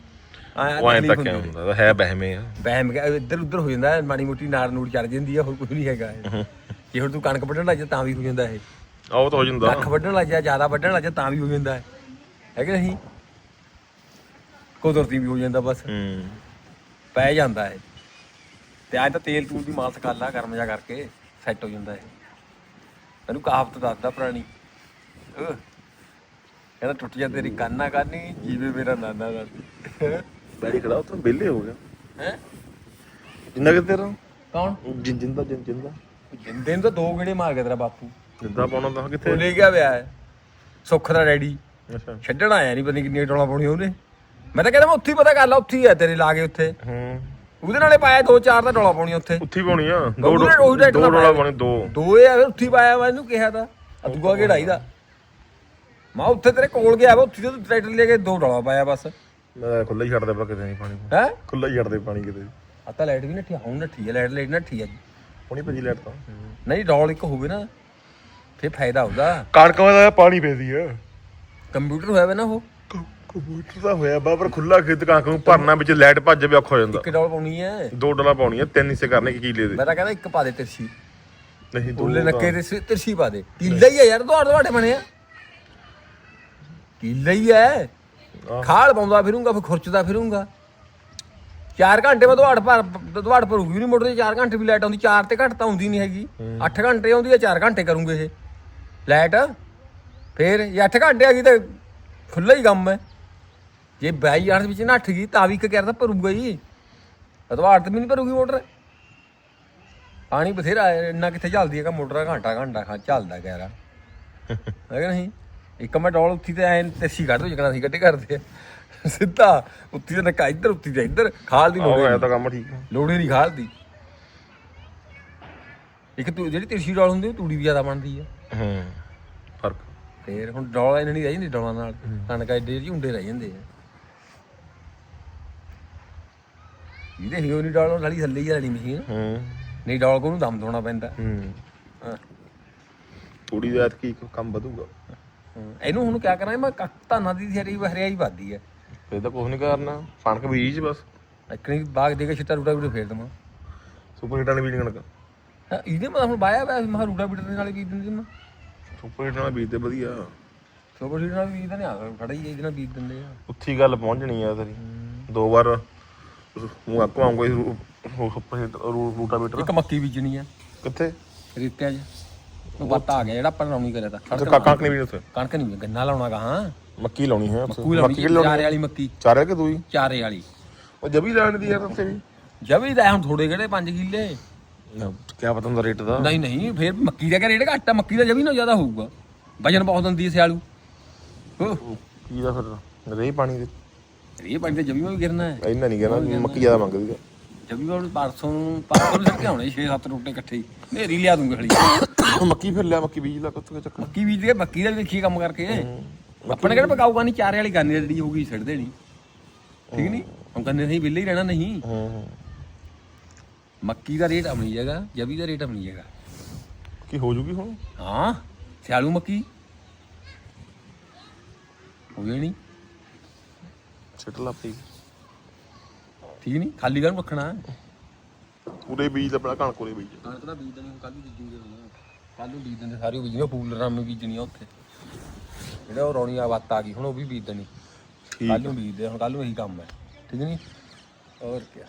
ਆਇਆ ਉਹ ਐਂ ਤਾਂ ਕਿਆ ਹੁੰਦਾ ਇਹ ਹੈ ਬਹਿਮੇ ਆ। ਬਹਿਮ ਇੱਧਰ ਉੱਧਰ ਹੋ ਜਾਂਦਾ ਮਾੜੀ ਮੋਟੀ ਨਾੜ ਨੂੜ ਚੜ ਜਾਂਦੀ ਆ ਹੋਰ ਕੁਝ ਨਹੀਂ ਹੈਗਾ ਇਹ। ਜੇ ਹੁਣ ਤੂੰ ਕਣਕ ਵੱਢਣ ਲੱਗ ਜਾ ਤਾਂ ਵੀ ਹੋ ਜਾਂਦਾ ਇਹ। ਆਹ ਉਹ ਤਾਂ ਹੋ ਜਾਂਦਾ। ਲੱਖ ਵੱਢਣ ਲੱਗ ਜਾ ਜ਼ਿਆਦਾ ਵੱਢਣ ਲੱਗ ਜਾ ਤਾਂ ਵੀ ਹੋ ਜਾਂਦਾ ਹੈ ਹੈ ਕਿ ਨਹੀਂ? ਕੁਦਰਤੀ ਵੀ ਹੋ ਜਾਂਦਾ ਬਸ। ਹੂੰ। ਪੈ ਜਾਂਦਾ ਹੈ ਤੇ ਅੱਜ ਤਾਂ ਤੇਲ ਤੂਲ ਦੀ ਮਾਲਸ਼ ਕਰ ਲਾ ਗਰਮ ਜਾ ਕਰਕੇ ਸੈੱਟ ਹੋ ਜਾਂਦਾ ਹੈ ਮੈਨੂੰ ਕਹਾਵਤ ਦੱਸਦਾ ਪੁਰਾਣੀ। ਅਹ, ਕਹਿੰਦਾ ਟੁੱਟ ਜਾ ਤੇਰੀ ਕਾਨਾ ਕਾਨੀ ਜੀਵੇ ਮੇਰਾ ਨਾਨਾ ਨਾਨੀ ਬੈਠੀ ਖੜਾ ਉੱਥੇ ਵਿਹਲੇ ਹੋ ਗਿਆ। ਹੈ? ਜਿੰਦਾ ਕਿ ਤੇਰਾ? ਕੌਣ? ਜਿੰ- ਜਿੰਦਾ ਜਿੰ- ਜਿੰਦਾ। ਜਿੰਦੇ ਨੂੰ ਤਾਂ ਦੋ ਗੇੜੇ ਮਾਰ ਗਿਆ ਤੇਰਾ ਬਾਪੂ। ਜਿੰਦਾ ਪਾਉਣਾ ਤਾਂ ਉਹ ਕਿੱਥੇ? ਲੈ ਗਿਆ ਵਿਆਹ। ਹੈ ਸੁੱਖ ਦਾ ਡੈਡੀ। ਅੱਛਾ। ਛੱਡਣ ਆਇਆ ਨਹੀਂ ਪਤਾ ਨਹੀਂ ਕਿੰਨੀਆਂ ਟੋਲਾਂ ਪਾਉਣੀਆਂ ਉਹਨੇ। ਮੈਂ ਤਾਂ ਕਹਿੰਦਾ ਮੈਂ ਉੱਥੇ ਹੀ ਪਤਾ ਕਰ ਲਾ ਉੱਥੇ ਹੀ ਆ ਤੇਰੇ ਲਾ ਕੇ ਉੱਥੇ। ਹੂੰ। ਉਹਦੇ ਨਾਲੇ ਪਾਇਆ ਦੋ ਚਾਰ ਤਾਂ ਟੋਲਾਂ ਪਾਉਣੀਆਂ ਉੱਥੇ। ਉੱਥੇ ਹੀ ਪਾਉਣੀ ਆ? ਦੋ ਉਹਦੇ ਨਾਲ ਉਹੀ ਦੋ ਟਰੈਕਟਰ ਡੋਲਾ ਪਾਉਣੇ ਦੋ। ਦੋ ਇਹ ਆ ਉੱਥੇ ਹੀ ਪਾਇਆ ਮੈਂ ਇਹਨੂੰ ਕਿਹਾ ਤਾਂ। ਆ ਦੂਆ ਗੇੜਾ ਇਹਦਾ? ਮੈਂ ਉੱਥੇ ਤੇਰੇ ਕੋਲ ਗਿਆ ਵਾ ਉੱਥੇ ਤੋਂ ਟਰੈਕਟਰ ਲੈ ਕੇ ਦੋ ਟੋਲਾ ਪਾਇਆ ਬਸ। ਮੈਂ ਖੁੱਲਾ ਹੀ ਛੱਡਦੇ ਪਾ ਕਿਤੇ ਨਹੀਂ ਪਾਣੀ ਹੈ? ਖੁੱਲਾ ਹੀ ਛੱਡਦੇ ਪਾਣੀ ਕਿਤੇ। ਆ ਤਾਂ ਲਾਈਟ ਵੀ ਨੱਠੀ ਆ, ਹੁਣ ਨੱਠੀ ਆ ਲਾਈਟ ਲਾਈਟ ਨੱਠੀ ਆ ਹੁਣੀ ਭੱਜੀ ਲੈਟ ਤਾਂ। ਨਹੀਂ ਰੌਲ ਇੱਕ ਹੋਵੇ ਨਾ ਫੇਰ ਫਾਇਦਾ ਹੁੰਦਾ। ਕਣਕਾਂ ਦਾ ਪਾਣੀ ਪੈਦੀ ਆ। ਕੰਪਿਊਟਰ ਹੋਇਆ ਵਾ ਨਾ ਉਹ। ਕਬੂਤਰ ਤਾਂ ਹੋਇਆ ਬਾ ਪਰ ਖੁੱਲਾ ਖੇਤ ਕਾਂਕ ਨੂੰ ਭਰਨਾ ਵਿੱਚ ਲਾਈਟ ਭੱਜ ਜਾਵੇ ਔਖਾ ਹੋ ਜਾਂਦਾ। ਇੱਕ ਡੋਲ ਪਾਉਣੀ ਹੈ। ਦੋ ਡਲਾ ਪਾਉਣੀ ਆ ਤਿੰਨ ਹਿੱਸੇ ਕਰਨੇ ਕਿ ਕੀਲੇ ਦੇ। ਮੈਂ ਤਾਂ ਕਹਿੰਦਾ ਇੱਕ ਪਾ ਦੇ ਤਿਰਛੀ। ਨਹੀਂ ਦੋ ਦੁੱਲੇ ਨੱਕੇ ਦੇ ਤਿਰਛੀ ਪਾ ਦੇ। ਕੀਲਾ ਹੀ ਹੈ ਯਾਰ ਦਵਾੜ ਦਵਾੜੇ ਬਣਿਆ ਕੀਲਾ ਹੀ ਆਹ। ਖਾਲ ਪਾਉਂਦਾ ਫਿਰੂੰਗਾ ਫਿਰ ਖੁਰਚਦਾ ਫਿਰੂੰਗਾ। 4 ਘੰਟੇ ਬਾਅਦ ਦਵਾੜ ਭਰ ਦਵਾੜ ਭਰੂਗੀ ਨਹੀਂ ਮੋਟਰ 4 ਘੰਟੇ ਵੀ ਲਾਈਟ ਆਉਂਦੀ 4 ਤੇ ਘੱਟ ਤਾਂ ਆਉਂਦੀ ਨਹੀਂ ਹੈਗੀ। 8 ਘੰਟੇ ਆਉਂਦੀ ਹੈ 4 ਘੰਟੇ ਕਰੂੰਗੇ ਇਹ। ਲਾਈਟ ਫਿਰ ਇਹ 8 ਘੰਟੇ ਆ ਗਈ ਤਾਂ ਖੁੱਲਾ ਹੀ ਕੰਮ ਹੈ। ਜੇ 22 ਯਾਰ ਵਿੱਚ ਨੱਠ ਗਈ ਤਾਂ ਵੀ ਇੱਕ ਕਰਦਾ ਭਰੂਗਾ ਹੀ ਦਵਾੜ ਤੇ ਵੀ ਨਹੀਂ ਭਰੂਗੀ ਮੋਟਰ। ਪਾਣੀ ਬਥੇਰਾ ਹੈ, ਇੰਨਾ ਕਿੱਥੇ ਚੱਲਦੀ ਹੈਗਾ ਮੋਟਰ ਘੰਟਾ ਘੰਟਾ ਖਾ ਚੱਲਦਾ ਗੈਰਾ ਹੈ ਕਿ ਨਹੀਂ? ਇੱਕ ਮੈਂ ਡੋਲ ਉੱਥੀ ਤੇ ਐ ਤੇਸੀ ਕੱਢ ਦੋ ਜਿਕਣਾ ਸੀ ਕੱਢੇ ਕਰਦੇ ਆ। ਸਿੱਧਾ ਉੱਥੀ ਤੇ ਨੱਕਾ ਇੱਧਰ ਉੱਥੀ ਤੇ ਇੱਧਰ। ਖਾਲ ਦੀ ਲੋੜ ਹੋਇਆ ਤਾਂ ਕੰਮ ਠੀਕ ਆ ਲੋੜੇ ਨਹੀਂ ਖਾਲ ਦੀ। ਇੱਕ ਤੂੰ ਜਿਹੜੀ ਤੇਸੀ ਡੋਲ ਹੁੰਦੀ ਉਹ ਤੂੜੀ ਵੀ ਜ਼ਿਆਦਾ ਬਣਦੀ ਆ। ਹੂੰ ਫ਼ਰਕ। ਫੇਰ ਹੁਣ ਡੋਲ ਇਹਨਾਂ ਨਹੀਂ ਰਹਿ ਜਾਂਦੀ ਡੋਲਾਂ ਨਾਲ। ਕਣਕ ਐਡੇ ਜਿਹੇ ਹੁੰਡੇ ਰਹਿ ਜਾਂਦੇ ਆ। ਇਹਦੇ ਹੀਓ ਨਹੀਂ ਡੋਲ ਨਾਲੀ ਥੱਲੇ ਹੀ ਵਾਲੀ ਮਸ਼ੀਨ। ਹੂੰ। ਨਹੀਂ ਡੋਲ ਕੋ ਨੂੰ ਦਮ ਦੋਣਾ ਪੈਂਦਾ। ਹੂੰ। ਹਾਂ। ਥੋੜੀ ਰਾਤ ਕੀ ਕੰਮ ਵਧੂਗਾ। ਹਾਂ। ਇਹਨੂੰ ਹੁਣ ਕਿਆ ਕਰਾਂ ਮੈਂ ਕੱਖ ਧਾਨਾਂ ਦੀ ਹਰੀ ਹਰਿਆਈ ਵੱਧਦੀ ਹੈ ਫੇਰ ਤਾਂ ਕੁਝ ਨਹੀਂ ਕਰਨਾ। ਕਣਕ ਬੀਜ ਬਸ। ਇੱਕਣੀ ਬਾਗ ਦੇ ਕੇ ਛਿੱਟਾ ਰੂਟਾ ਵੀਟਰ ਫੇਰ ਦਵਾਂ। ਸੁਪਰ ਹੀਟਾਂ ਨੇ ਬੀਜ ਕਣਕ। ਹਾਂ ਇਹਦੇ ਮੈਂ ਹੁਣ ਬਾਇਆ ਪਿਆ ਮੈਂ ਕਿਹਾ ਰੂਟਾ ਵੀਟਰ ਦੇ ਨਾਲ ਬੀਜ ਦਿੰਦੇ ਮੈਂ ਸੁਪਰ ਹੀਟਾਂ ਨਾਲ ਬੀਜਦੇ ਵਧੀਆ। ਸੁਪਰ ਸੀਡ ਨਾਲ ਬੀਜ ਤਾਂ ਨਹੀਂ ਆ ਖੜਾ ਹੀ ਇਹਦੇ ਨਾਲ ਬੀਜ ਦਿੰਦੇ ਆ। ਉੱਥੀ ਗੱਲ ਪਹੁੰਚਣੀ ਆ ਤੇਰੀ। ਦੋ ਵਾਰ ਮੂੰਹ ਆਕੂ ਆਉਂਗਾ ਸੁਪਰ ਹੀਟਰ ਰੂਟਾ ਬੀਟਰ ਇੱਕ ਮੱਕੀ ਬੀਜਣੀ ਆ। ਕਿੱਥੇ? ਰੇਤਿਆਂ 'ਚ ਉਹ ਬੱਤਾ ਆ ਗਿਆ ਜਿਹੜਾ ਆਪਾਂ ਲਾਉਣੀ ਕਰਿਆ ਤਾਂ। ਉੱਥੇ ਕਾ- ਕਣਕ ਨਹੀਂ ਬੀਜ ਉੱਥੇ? ਕਣਕ ਨਹੀਂ ਗੰਨਾ ਲਾਉਣਾ ਗਾ ਹਾਂ। ਮੱਕੀ ਲਾਉਣੀ ਹੈ ਉੱਥੇ। ਲਾਉਣੀ ਮੱਕੀ ਕਿਹੜੀ ਚਾਰੇ ਲਾਉਣੀ ਵਾਲੀ ਮੱਕੀ। ਚਾਰੇ ਕਿ ਦੂਈ? ਚਾਰੇ ਵਾਲੀ। ਉਹ ਜਬੀ ਲੈਣ ਦੀ ਯਾਰ ਉੱਥੇ ਵੀ। ਜਵੀ ਦਾ ਹੁਣ ਥੋੜੇ ਕਿਹੜੇ 5 ਕਿੱਲੇ। ਕੀ ਪਤਾ ਹੁੰਦਾ ਰੇਟ ਦਾ। ਨਹੀਂ ਨਹੀਂ ਫਿਰ ਮੱਕੀ ਦਾ ਕਿਆ ਰੇਟ ਘੱਟ ਆ? ਮੱਕੀ ਦਾ ਜਵੀ ਨਾ ਜ਼ਿਆਦਾ ਹੋਊਗਾ। ਵਜਨ ਬਹੁਤ ਹੁੰਦੀ ਹੈ ਸਿਆਲੂ। ਹੋ ਕੀ ਦਾ ਫਿਰ? ਰੇਹ ਪਾਣੀ ਦੇ। ਇਹ ਪਾਣੀ ਤੇ ਜਵੀ ਵੀ ਗਿਰਨਾ ਹੈ। ਇੰਨਾ ਨਹੀਂ ਕਹਿਣਾ ਮੱਕੀ ਜ਼ਿਆਦਾ ਮੰਗਦੀ ਆ। ਜਵੀ ਵਾਲ ਪਰਸੋਂ ਨੂੰ ਪਰਸੋਂ ਨੂੰ ਛੱਡ ਕੇ ਆਉਣੇ 6-7 ਰੋਟੇ ਇਕੱਠੇ ਹੀ। ਨੇਰੀ ਲਿਆ ਦੂੰਗਾ ਖਲੀ ਮੱਕੀ ਫਿਰ ਲਿਆ ਮੱਕੀ ਬੀਜ ਲਾ ਕੁੱਤੇ ਚੱਕਰ ਮੱਕੀ ਬੀਜ ਕੇ ਮੱਕੀ ਦਾ ਵੀ ਦੇਖੀ ਕੰਮ ਕਰਕੇ। ਆਪਣੇ ਕਿਹੜਾ ਪਕਾਊਗਾ ਨਹੀਂ ਚਾਰੇ ਵਾਲੀ ਗਾਨੀ ਜਿਹੜੀ ਹੋਊਗੀ ਛੱਡ ਦੇਣੀ। ਠੀਕ ਨਹੀਂ? ਹੁਣ ਗੰਨੇ ਨਹੀਂ ਵਿਲੇ ਹੀ ਰਹਿਣਾ ਨਹੀਂ। ਹੂੰ ਹੂੰ। ਮੱਕੀ ਦਾ ਰੇਟ ਆਪਣੀ ਜਗ੍ਹਾ ਜਵੀ ਦਾ ਰੇਟ ਆਪਣੀ ਜਗ੍ਹਾ। ਕੀ ਹੋ ਜੂਗੀ ਹੁਣ? ਹਾਂ ਸਿਆਲੂ ਮੱਕੀ। ਹੋ ਜਾਣੀ ਛਿੱਟ ਲਾ ਪਈ ਠੀਕ ਨਹੀਂ? ਖਾਲੀ ਕਰ ਰੱਖਣਾ ਪੂਰੇ ਬੀਜ ਦਾ ਬੜਾ ਕਣਕ ਉਰੇ ਬੀਜ। ਕਣਕ ਦਾ ਬੀਜ ਦੇਣੀ ਕੱਲ ਨੂੰ ਬੀਜੂਗੇ ਕੱਲ ਨੂੰ ਬੀਜ ਦਿੰਦੇ ਸਾਰੇ ਬੀਜਣੇ ਫੂਲ ਰਾਮੇ ਬੀਜਣੀ ਆ ਉੱਥੇ। ਜਿਹੜਾ ਉਹ ਰੌਣੀ ਆ ਵੱਤ ਆ ਗਈ ਹੁਣ ਉਹ ਵੀ ਬੀਜ ਦੇਣੀ। ਕੱਲ ਨੂੰ ਬੀਜਦੇ ਆ, ਹੁਣ ਕੱਲ ਨੂੰ ਇਹੀ ਕੰਮ ਹੈ। ਠੀਕ ਨਹੀਂ? ਹੋਰ ਕੀ